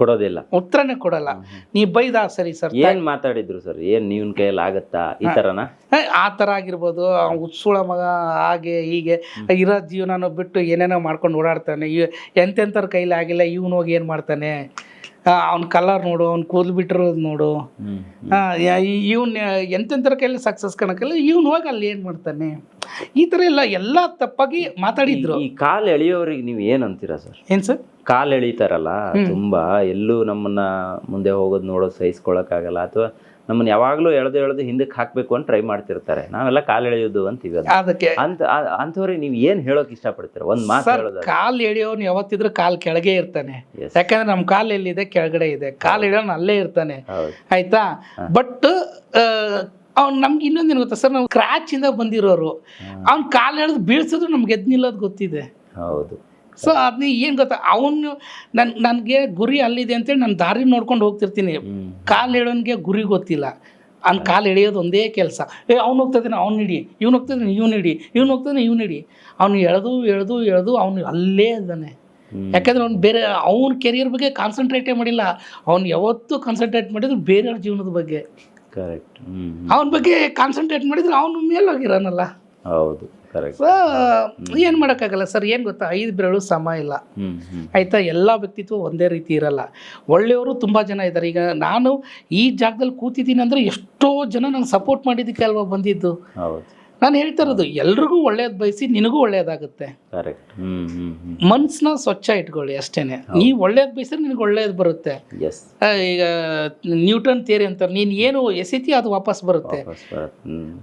ಕೊಡೋದಿಲ್ಲ. ಉತ್ತರನೇ ಕೊಡಲ್ಲ. ನೀ ಬೈದ ಸರಿ ಸರ್? ಏನ್ ಮಾತಾಡಿದ್ರು ಸರ್? ಏನ್ ನೀವ್ ಕೈಯಲ್ಲಿ ಆಗತ್ತಾ? ಈ ತರನ? ಆ ಥರ ಆಗಿರ್ಬೋದು. ಉತ್ಸುಳ ಮಗ ಹಾಗೆ ಹೀಗೆ ಇರೋ ಜೀವನ ಬಿಟ್ಟು ಏನೇನೋ ಮಾಡ್ಕೊಂಡು ಓಡಾಡ್ತಾನೆ. ಇವ್ ಎಂತೆಂಥವ್ರ ಕೈಲಿ ಆಗಿಲ್ಲ ಇವನು ಹೋಗಿ ಏನು ಮಾಡ್ತಾನೆ? ಅವ್ನ ಕಲರ್ ನೋಡು ಅವ್ನ ಕೂದಲು ಬಿಟ್ಟಿರೋದು ನೋಡು. ಇವನ್ ಎಂತೆಂಥರ ಕೈಲಿ ಸಕ್ಸಸ್ ಕಣಕ್ಕಲ್ಲ ಇವ್ನು ಹೋಗಿ ಅಲ್ಲಿ ಏನು ಮಾಡ್ತಾನೆ? ಈ ಥರ ಎಲ್ಲ ಎಲ್ಲ ತಪ್ಪಾಗಿ ಮಾತಾಡಿದ್ರು. ಈ ಕಾಲ್ ಎಳೆಯೋರಿಗೆ ನೀವು ಏನು ಅಂತೀರಾ ಸರ್? ಏನು ಸರ್? ಕಾಲ್ ಎಳಿತಾರಲ್ಲ ತುಂಬಾ ಎಲ್ಲೂ ನಮ್ಮನ್ನ ಮುಂದೆ ಹೋಗೋದು ನೋಡೋದು ಸಹಿಸ್ಕೊಳಕ್ಕಾಗಲ್ಲ ಅಥವಾ ನಮ್ಮನ್ನ ಯಾವಾಗ್ಲೂ ಎಳೆದು ಎಳೆದು ಹಿಂದಕ್ಕೆ ಹಾಕ್ಬೇಕು ಅಂತ ಟ್ರೈ ಮಾಡ್ತಿರ್ತಾರೆ. ನಾವೆಲ್ಲ ಕಾಲ್ ಎಳೆಯೋದು ಅಂತೀವಿ. ಅದಕ್ಕೆ ಅಂತ ಅಂಥವ್ರಿಗೆ ನೀವು ಏನ್ ಹೇಳೋಕ್ ಇಷ್ಟಪಡ್ತೀರಾ? ಒಂದ್ ಮಾತು ಹೇಳೋದು ಕಾಲ್ ಎಳೆಯೋನು ಯಾವತ್ತಿದ್ರು ಕಾಲ್ ಕೆಳಗೆ ಇರ್ತಾನೆ. ಯಾಕಂದ್ರೆ ನಮ್ಮ ಕಾಲ್ ಎಲ್ಲಿದೆ? ಕೆಳಗಡೆ ಇದೆ. ಕಾಲ್ ಎಳೆಯೋನು ಅಲ್ಲೇ ಇರ್ತಾನೆ. ಆಯ್ತಾ? ಬಟ್ ಅವ್ನು ನಮ್ಗೆ ಏನು ಗೊತ್ತಾ ಸರ್ ನಾವು ಕ್ರಾಚ್ ಇಂದ ಬಂದಿರೋರು. ಅವ್ನ ಕಾಲು ಎಳೆದು ಬೀಳ್ಸಿದ್ರು ನಮ್ಗೆ ಎದ್ದು ನಿಲ್ಲೋದು ಗೊತ್ತಿದೆ. ಹೌದು. ಸೊ ಅದ್ನ ಏನು ಗೊತ್ತಾ ಅವನು ನನ್ ನನಗೆ ಗುರಿ ಅಲ್ಲಿದೆ ಅಂತೇಳಿ ನಾನು ದಾರಿ ನೋಡ್ಕೊಂಡು ಹೋಗ್ತಿರ್ತೀನಿ. ಕಾಲು ಎಳೆಯೋನ್ಗೆ ಗುರಿ ಗೊತ್ತಿಲ್ಲ. ಅವ್ನ ಕಾಲು ಎಳೆಯೋದು ಒಂದೇ ಕೆಲಸ. ಏ ಅವ್ನು ಹೋಗ್ತಾಯಿದ್ದಾನೆ ಅವ್ನು ಹಿಡಿ ಇವ್ನು ಹೋಗ್ತಾಯಿದ್ದಾನೆ ಇವ್ನು ಹಿಡಿ ಇವ್ನು ಹೋಗ್ತಾನೆ ಇವ್ನು ಹಿಡಿ ಅವ್ನು ಎಳೆದು ಎಳೆದು ಎಳೆದು ಅವನು ಅಲ್ಲೇ ಇದ್ದಾನೆ. ಯಾಕಂದ್ರೆ ಅವ್ನು ಬೇರೆ ಅವ್ನ ಕೆರಿಯರ್ ಬಗ್ಗೆ ಕಾನ್ಸಂಟ್ರೇಟೇ ಮಾಡಿಲ್ಲ. ಅವ್ನು ಯಾವತ್ತೂ ಕಾನ್ಸಂಟ್ರೇಟ್ ಮಾಡಿದ್ರು ಬೇರೆಯವ್ರ ಜೀವನದ ಬಗ್ಗೆ. ಕರೆಕ್ಟ್ ಅವನ ಬಗ್ಗೆ ಕಾನ್ಸಂಟ್ರೇಟ್ ಮಾಡಿದ್ರೆ ಅವನು ಮೇಲೋಗಿರೋನಲ್ಲ. ಹೌದು ಕರೆಕ್ಟ್ ಸೊ ಏನು ಮಾಡೋಕ್ಕಾಗಲ್ಲ ಸರ್ ಏನು ಗೊತ್ತಾ? ಐದು ಬೆರಳು ಸಮ ಇಲ್ಲ. ಆಯಿತಾ? ಎಲ್ಲ ವ್ಯಕ್ತಿತ್ವ ಒಂದೇ ರೀತಿ ಇರಲ್ಲ. ಒಳ್ಳೆಯವರು ತುಂಬ ಜನ ಇದ್ದಾರೆ. ಈಗ ನಾನು ಈ ಜಾಗದಲ್ಲಿ ಕೂತಿದ್ದೀನಿ ಅಂದರೆ ಎಷ್ಟೋ ಜನ ನಂಗೆ ಸಪೋರ್ಟ್ ಮಾಡಿದ್ದಕ್ಕೆ ಅಲ್ವಾ ಬಂದಿದ್ದು? ಹೌದು. ನಾನು ಹೇಳ್ತಾ ಇರೋದು ಎಲ್ರಿಗೂ ಒಳ್ಳೇದು ಬಯಸಿ ನಿನಗೂ ಒಳ್ಳೇದಾಗುತ್ತೆ. ಮನ್ಸನ್ನ ಸ್ವಚ್ಛ ಇಟ್ಕೊಳ್ಳಿ ಅಷ್ಟೇನೆ. ನೀವು ಒಳ್ಳೇದು ಬಯಸಿದ್ರೆ ನಿನಗೆ ಒಳ್ಳೇದು ಬರುತ್ತೆ. ಎಸ್ ಈಗ ನ್ಯೂಟನ್ ಥಿಯರಿ ಅಂತಾರೆ ನೀನು ಏನು ಎಸಿತಿ ಅದು ವಾಪಸ್ ಬರುತ್ತೆ.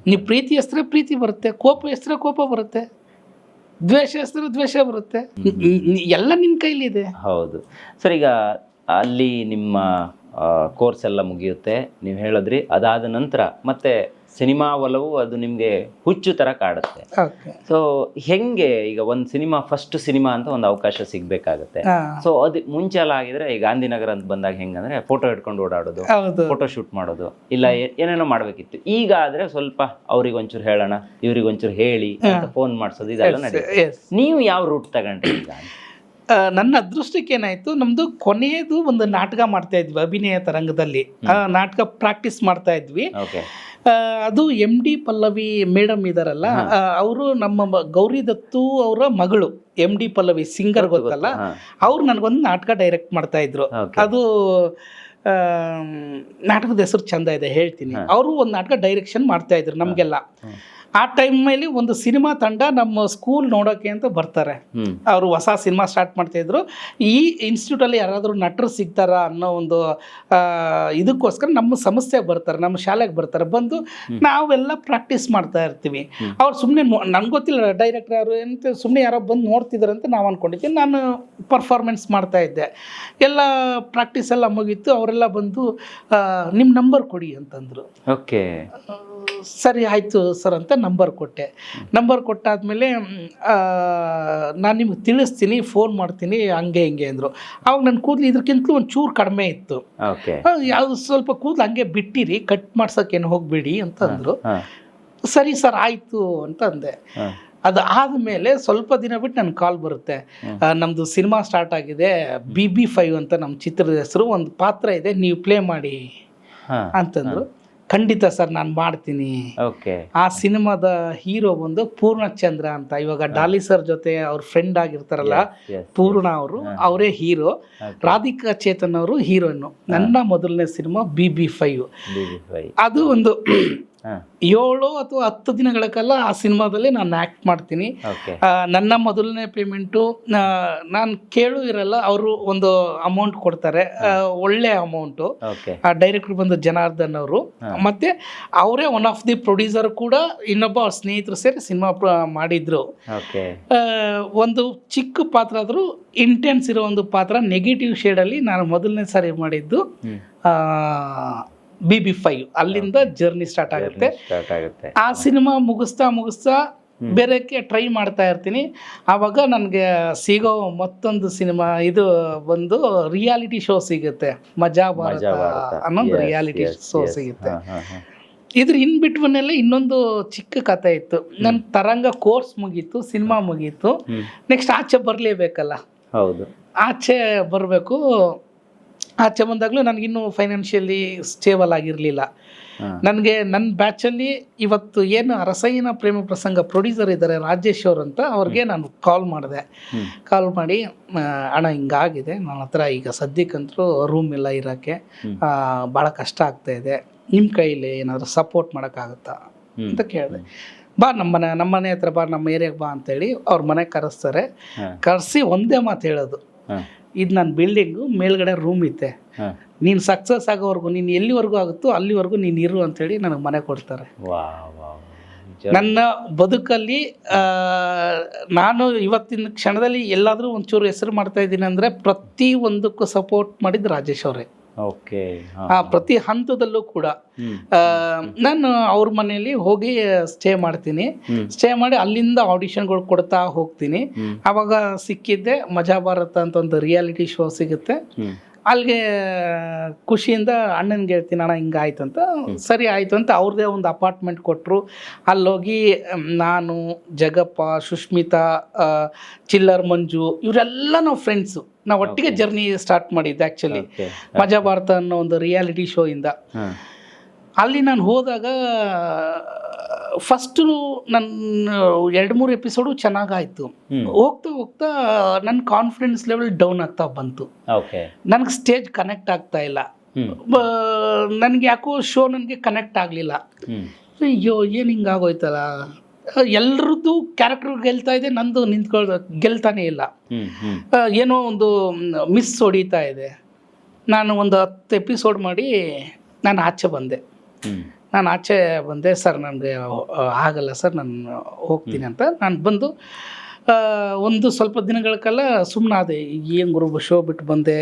ನೀವು ಪ್ರೀತಿ ಹೆಸ್ರೆ ಪ್ರೀತಿ ಬರುತ್ತೆ ಕೋಪ ಹೆಸ್ರೆ ಕೋಪ ಬರುತ್ತೆ ದ್ವೇಷ ಹೆಸ್ರೆ ದ್ವೇಷ ಬರುತ್ತೆ. ನ್- ನ್- ಎಲ್ಲ ನಿನ್ನ ಕೈಲಿದೆ. ಹೌದು. ಸರ್ ಈಗ ಅಲ್ಲಿ ನಿಮ್ಮ ಕೋರ್ಸ್ ಎಲ್ಲ ಮುಗಿಯುತ್ತೆ. ನೀವು ಹೇಳಿದ್ರಿ ಅದಾದ ನಂತರ ಮತ್ತೆ ಸಿನಿಮಾ ಒಲವು ಅದು ನಿಮಗೆ ಹುಚ್ಚು ಥರ ಕಾಡುತ್ತೆ. ಸೊ ಹೆಂಗೆ ಈಗ ಒಂದು ಸಿನಿಮಾ ಫಸ್ಟ್ ಸಿನಿಮಾ ಅಂತ ಒಂದು ಅವಕಾಶ ಸಿಗಬೇಕಾಗುತ್ತೆ. ಸೊ ಅದು ಮುಂಚೆ ಎಲ್ಲ ಆಗಿದ್ರೆ ಈ ಗಾಂಧಿನಗರ ಅಂತ ಬಂದಾಗ ಹೆಂಗಂದ್ರೆ ಫೋಟೋ ಹಿಡ್ಕೊಂಡು ಓಡಾಡೋದು ಫೋಟೋ ಶೂಟ್ ಮಾಡೋದು ಇಲ್ಲ ಏನೇನೋ ಮಾಡ್ಬೇಕಿತ್ತು. ಈಗ ಆದ್ರೆ ಸ್ವಲ್ಪ ಅವ್ರಿಗೆ ಒಂಚೂರು ಹೇಳೋಣ ಇವ್ರಿಗೆ ಒಂಚೂರು ಹೇಳಿ ಅಂತ ಫೋನ್ ಮಾಡಿಸೋದು ಇದೆಲ್ಲ ನಡೆಯುತ್ತೆ ನೀವು ಯಾವ ರೂಟ್ ತಗೊಂಡ್ರಿ ಈಗ? ನನ್ನ ಅದೃಷ್ಟಕ್ಕೆ ಏನಾಯ್ತು ನಮ್ದು ಕೊನೆಯದು ಒಂದು ನಾಟಕ ಮಾಡ್ತಾ ಇದ್ವಿ ಅಭಿನಯ ತರಂಗದಲ್ಲಿ. ನಾಟಕ ಪ್ರಾಕ್ಟೀಸ್ ಮಾಡ್ತಾ ಇದ್ವಿ. ಅದು ಎಂ ಡಿ ಪಲ್ಲವಿ ಮೇಡಮ್ ಇದಾರಲ್ಲ ಅವರು ನಮ್ಮ ಗೌರಿ ದತ್ತು ಅವರ ಮಗಳು ಎಂ ಡಿ ಪಲ್ಲವಿ ಸಿಂಗರ್ ಗೊತ್ತಲ್ಲ. ಅವ್ರು ನನಗೊಂದು ನಾಟಕ ಡೈರೆಕ್ಟ್ ಮಾಡ್ತಾ ಇದ್ರು. ಅದು ನಾಟಕದ ಹೆಸರು ಚಂದ ಇದೆ ಹೇಳ್ತೀನಿ. ಅವರು ಒಂದು ನಾಟಕ ಡೈರೆಕ್ಷನ್ ಮಾಡ್ತಾ ಇದ್ರು ನಮಗೆಲ್ಲ. ಆ ಟೈಮಲ್ಲಿ ಒಂದು ಸಿನಿಮಾ ತಂಡ ನಮ್ಮ ಸ್ಕೂಲ್ ನೋಡೋಕೆ ಅಂತ ಬರ್ತಾರೆ. ಅವರು ಹೊಸ ಸಿನಿಮಾ ಸ್ಟಾರ್ಟ್ ಮಾಡ್ತಾಯಿದ್ರು ಈ ಇನ್ಸ್ಟಿಟ್ಯೂಟಲ್ಲಿ ಯಾರಾದರೂ ನಟರು ಸಿಗ್ತಾರಾ ಅನ್ನೋ ಒಂದು ಇದಕ್ಕೋಸ್ಕರ ನಮ್ಮ ಸಮಸ್ಯೆ ಬರ್ತಾರೆ ನಮ್ಮ ಶಾಲೆಗೆ ಬರ್ತಾರೆ. ಬಂದು ನಾವೆಲ್ಲ ಪ್ರಾಕ್ಟೀಸ್ ಮಾಡ್ತಾ ಇರ್ತೀವಿ. ಅವ್ರು ಸುಮ್ಮನೆ ನನ್ಗೆ ಗೊತ್ತಿಲ್ಲ ಡೈರೆಕ್ಟರ್ ಯಾರು ಅಂತ ಸುಮ್ಮನೆ ಯಾರೋ ಬಂದು ನೋಡ್ತಿದ್ದಾರೆ ಅಂತ ನಾವು ಅಂದ್ಕೊಂಡಿದ್ದೆ ನಾನು ಪರ್ಫಾರ್ಮೆನ್ಸ್ ಮಾಡ್ತಾ ಇದ್ದೆ. ಎಲ್ಲ ಪ್ರಾಕ್ಟೀಸ್ ಎಲ್ಲ ಮುಗೀತು. ಅವರೆಲ್ಲ ಬಂದು ನಿಮ್ಮ ನಂಬರ್ ಕೊಡಿ ಅಂತಂದರು. ಓಕೆ ಸರಿ ಆಯಿತು ಸರ್ ಅಂತ ನಂಬರ್ ಕೊಟ್ಟೆ. ನಂಬರ್ ಕೊಟ್ಟಾದಮೇಲೆ ನಾನು ನಿಮ್ಗೆ ತಿಳಿಸ್ತೀನಿ ಫೋನ್ ಮಾಡ್ತೀನಿ ಹಂಗೆ ಹಿಂಗೆ ಅಂದರು. ಅವಾಗ ನನ್ನ ಕೂದಲು ಇದಕ್ಕಿಂತಲೂ ಒಂದು ಚೂರು ಕಡಿಮೆ ಇತ್ತು. ಯಾವುದು ಸ್ವಲ್ಪ ಕೂದಲು ಹಂಗೆ ಬಿಟ್ಟಿರಿ ಕಟ್ ಮಾಡ್ಸೋಕ್ಕೇನು ಹೋಗಬೇಡಿ ಅಂತಂದರು ಸರಿ ಸರ್ ಆಯಿತು ಅಂತ ಅಂದೆ. ಅದು ಆದಮೇಲೆ ಸ್ವಲ್ಪ ದಿನ ಬಿಟ್ಟು ನನ್ನ ಕಾಲ್ ಬರುತ್ತೆ. ನಮ್ಮದು ಸಿನಿಮಾ ಸ್ಟಾರ್ಟ್ ಆಗಿದೆ ಬಿ ಬಿ ಫೈವ್ ಅಂತ ನಮ್ಮ ಚಿತ್ರದ ಹೆಸರು ಒಂದು ಪಾತ್ರ ಇದೆ ನೀವು ಪ್ಲೇ ಮಾಡಿ ಅಂತಂದ್ರು. ಖಂಡಿತ ಸರ್ ನಾನು ಮಾಡ್ತೀನಿ. ಓಕೆ ಆ ಸಿನಿಮಾದ ಹೀರೋ ಬಂದು ಪೂರ್ಣಚಂದ್ರ ಅಂತ ಇವಾಗ ಡಾಲಿ ಸರ್ ಜೊತೆ ಅವ್ರ ಫ್ರೆಂಡ್ ಆಗಿರ್ತಾರಲ್ಲ ಪೂರ್ಣ ಅವರು ಅವರೇ ಹೀರೋ. ರಾಧಿಕಾ ಚೇತನ್ ಅವರು ಹೀರೋಯಿನ್. ನನ್ನ ಮೊದಲನೇ ಸಿನಿಮಾ ಬಿ ಬಿ ಫೈವ್. ಅದು ಒಂದು ಏಳು ಅಥವಾ ಹತ್ತು ದಿನಗಳ ಕಾಲ ಆ ಸಿನಿಮಾದಲ್ಲಿ ನಾನು ಆ್ಯಕ್ಟ್ ಮಾಡ್ತೀನಿ. ನನ್ನ ಮೊದಲನೇ ಪೇಮೆಂಟು ನಾನು ಕೇಳು ಇರಲ್ಲ ಅವರು ಒಂದು ಅಮೌಂಟ್ ಕೊಡ್ತಾರೆ. ಒಳ್ಳೆ ಅಮೌಂಟು ಆ ಡೈರೆಕ್ಟರ್ ಬಂದು ಜನಾರ್ದನ್ ಅವರು. ಮತ್ತೆ ಅವರೇ ಒನ್ ಆಫ್ ದಿ ಪ್ರೊಡ್ಯೂಸರ್ ಕೂಡ ಇನ್ನೊಬ್ಬ ಅವ್ರ ಸ್ನೇಹಿತರು ಸೇರಿ ಸಿನಿಮಾ ಮಾಡಿದ್ರು. ಒಂದು ಚಿಕ್ಕ ಪಾತ್ರ ಆದರೂ ಇಂಟೆನ್ಸ್ ಇರೋ ಒಂದು ಪಾತ್ರ ನೆಗೆಟಿವ್ ಶೇಡಲ್ಲಿ ನಾನು ಮೊದಲನೇ ಸಾರಿ ಮಾಡಿದ್ದು. ಬಿ ಬಿ ಫೈವ್ ಅಲ್ಲಿಂದ ಜರ್ನಿ ಸ್ಟಾರ್ಟ್ ಆಗುತ್ತೆ. ಸ್ಟಾರ್ಟ್ ಆಗುತ್ತೆ. ಆ ಸಿನಿಮಾ ಮುಗಿಸ್ತಾ ಮುಗಿಸ್ತಾ ಬೇರೆಕ್ಕೆ ಟ್ರೈ ಮಾಡ್ತಾ ಇರ್ತೀನಿ. ಆವಾಗ ನನಗೆ ಸಿಗೋ ಮತ್ತೊಂದು ಸಿನಿಮಾ ಇದು ಒಂದು ರಿಯಾಲಿಟಿ ಶೋ ಸಿಗುತ್ತೆ. ಮಜಾ ಭಾರತ ಅನ್ನೊಂದು ರಿಯಾಲಿಟಿ ಶೋ ಸಿಗುತ್ತೆ. ಇದ್ರ ಇನ್ ಬಿಟ್ವನ್ನೆಲ್ಲ ಇನ್ನೊಂದು ಚಿಕ್ಕ ಕತೆ ಇತ್ತು. ನನ್ನ ತರಂಗ ಕೋರ್ಸ್ ಮುಗೀತು ಸಿನಿಮಾ ಮುಗೀತು. ನೆಕ್ಸ್ಟ್ ಆಚೆ ಬರಲೇಬೇಕಲ್ಲ. ಹೌದು. ಆಚೆ ಬರಬೇಕು. ಆಚೆ ಬಂದಾಗಲೂ ನನಗಿನ್ನೂ ಫೈನಾನ್ಷಿಯಲಿ ಸ್ಟೇಬಲ್ ಆಗಿರಲಿಲ್ಲ. ನನಗೆ ನನ್ನ ಬ್ಯಾಚಲ್ಲಿ ಇವತ್ತು ಏನು ಅರಸಯ್ಯನ ಪ್ರೇಮ ಪ್ರಸಂಗ ಪ್ರೊಡ್ಯೂಸರ್ ಇದ್ದಾರೆ ರಾಜೇಶ್ ಅವರು ಅಂತ ಅವ್ರಿಗೆ ನಾನು ಕಾಲ್ ಮಾಡಿದೆ. ಕಾಲ್ ಮಾಡಿ ಅಣ್ಣ ಹಿಂಗಾಗಿದೆ ನನ್ನ ಹತ್ರ ಈಗ ಸದ್ಯಕ್ಕಂತೂ ರೂಮ್ ಇಲ್ಲ ಇರೋಕ್ಕೆ. ಭಾಳ ಕಷ್ಟ ಆಗ್ತಾ ಇದೆ ನಿಮ್ಮ ಕೈಯಲ್ಲಿ ಏನಾದರೂ ಸಪೋರ್ಟ್ ಮಾಡೋಕ್ಕಾಗುತ್ತಾ? ಅಂತ ಕೇಳಿದೆ. ಬಾ ನಮ್ಮ ಮನೆ ನಮ್ಮ ಮನೆ ಹತ್ರ ಬಾ ನಮ್ಮ ಏರಿಯಾಗೆ ಬಾ ಅಂತೇಳಿ ಅವ್ರ ಮನೆಗೆ ಕರೆಸ್ತಾರೆ. ಕರೆಸಿ ಒಂದೇ ಮಾತು ಹೇಳೋದು. ಇದು ನನ್ನ ಬಿಲ್ಡಿಂಗು ಮೇಲ್ಗಡೆ ರೂಮ್ ಐತೆ. ಹಾ. ನೀನು ಸಕ್ಸಸ್ ಆಗೋವರೆಗೂ ನೀನು ಎಲ್ಲಿವರೆಗೂ ಆಗುತ್ತೋ ಅಲ್ಲಿವರೆಗೂ ನೀನು ಇರು ಅಂತೇಳಿ ನನಗೆ ಮನೆ ಕೊಡ್ತಾರೆ. ನನ್ನ ಬದುಕಲ್ಲಿ ನಾನು ಇವತ್ತಿನ ಕ್ಷಣದಲ್ಲಿ ಎಲ್ಲಾದರೂ ಒಂಚೂರು ಹೆಸರು ಮಾಡ್ತಾ ಇದ್ದೀನಿ ಅಂದರೆ ಪ್ರತಿ ಒಂದಕ್ಕೂ ಸಪೋರ್ಟ್ ಮಾಡಿದ್ದು ರಾಜೇಶ್ ಅವರೇ. ಓಕೆ. ಆ ಪ್ರತಿ ಹಂತದಲ್ಲೂ ಕೂಡ ನಾನು ಅವ್ರ ಮನೆಯಲ್ಲಿ ಹೋಗಿ ಸ್ಟೇ ಮಾಡ್ತೀನಿ. ಸ್ಟೇ ಮಾಡಿ ಅಲ್ಲಿಂದ ಆಡಿಷನ್ಗಳು ಕೊಡ್ತಾ ಹೋಗ್ತೀನಿ. ಅವಾಗ ಸಿಕ್ಕಿದ್ದೆ ಮಜಾ ಭಾರತ ಅಂತ ಒಂದು ರಿಯಾಲಿಟಿ ಶೋ ಸಿಗುತ್ತೆ. ಅಲ್ಲಿಗೆ ಖುಷಿಯಿಂದ ಅಣ್ಣನಿಗೆ ಹೇಳ್ತೀನಿ ಅಣ್ಣ ಹಿಂಗಾಯ್ತು ಅಂತ ಸರಿ ಆಯಿತು ಅಂತ ಅವ್ರದ್ದೇ ಒಂದು ಅಪಾರ್ಟ್ಮೆಂಟ್ ಕೊಟ್ಟರು ಅಲ್ಲೋಗಿ ನಾನು ಜಗಪ್ಪ ಸುಷ್ಮಿತಾ ಚಿಲ್ಲರ್ ಮಂಜು ಇವರೆಲ್ಲ ನಾವು ಫ್ರೆಂಡ್ಸು ನಾವು ಒಟ್ಟಿಗೆ ಜರ್ನಿ ಸ್ಟಾರ್ಟ್ ಮಾಡಿದ್ದು ಆ್ಯಕ್ಚುಲಿ ಮಜಾ ಭಾರತ ಅನ್ನೋ ಒಂದು ರಿಯಾಲಿಟಿ ಶೋ ಇಂದ. ಅಲ್ಲಿ ನಾನು ಹೋದಾಗ ಫಸ್ಟು ನನ್ನ ಎರಡು ಮೂರು ಎಪಿಸೋಡು ಚೆನ್ನಾಗಾಯಿತು. ಹೋಗ್ತಾ ಹೋಗ್ತಾ ನನ್ನ ಕಾನ್ಫಿಡೆನ್ಸ್ ಲೆವೆಲ್ ಡೌನ್ ಆಗ್ತಾ ಬಂತು. ಓಕೆ. ನನಗೆ ಸ್ಟೇಜ್ ಕನೆಕ್ಟ್ ಆಗ್ತಾ ಇಲ್ಲ. ನನಗೆ ಯಾಕೋ ಶೋ ನನಗೆ ಕನೆಕ್ಟ್ ಆಗಲಿಲ್ಲ. ಅಯ್ಯೋ ಏನು ಹಿಂಗಾಗೋಯ್ತಲ್ಲ? ಎಲ್ರದ್ದು ಕ್ಯಾರೆಕ್ಟರ್ ಗೆಲ್ತಾ ಇದೆ ನಂದು ನಿಂತ್ಕೊಳ್ ಗೆಲ್ತಾನೆ ಇಲ್ಲ. ಏನೋ ಒಂದು ಮಿಸ್ ಹೊಡಿತಾ ಇದೆ. ನಾನು ಒಂದು ಹತ್ತು ಎಪಿಸೋಡ್ ಮಾಡಿ ನಾನು ಆಚೆ ಬಂದೆ. ನಾನು ಆಚೆ ಬಂದೆ ಸರ್ ನನಗೆ ಆಗಲ್ಲ ಸರ್ ನಾನು ಹೋಗ್ತೀನಿ ಅಂತ. ನಾನು ಬಂದು ಒಂದು ಸ್ವಲ್ಪ ದಿನಗಳ ಕಾಲ ಸುಮ್ಮನಾದೆ ಏನು ಗುರು ಶೋ ಬಿಟ್ಟು ಬಂದೆ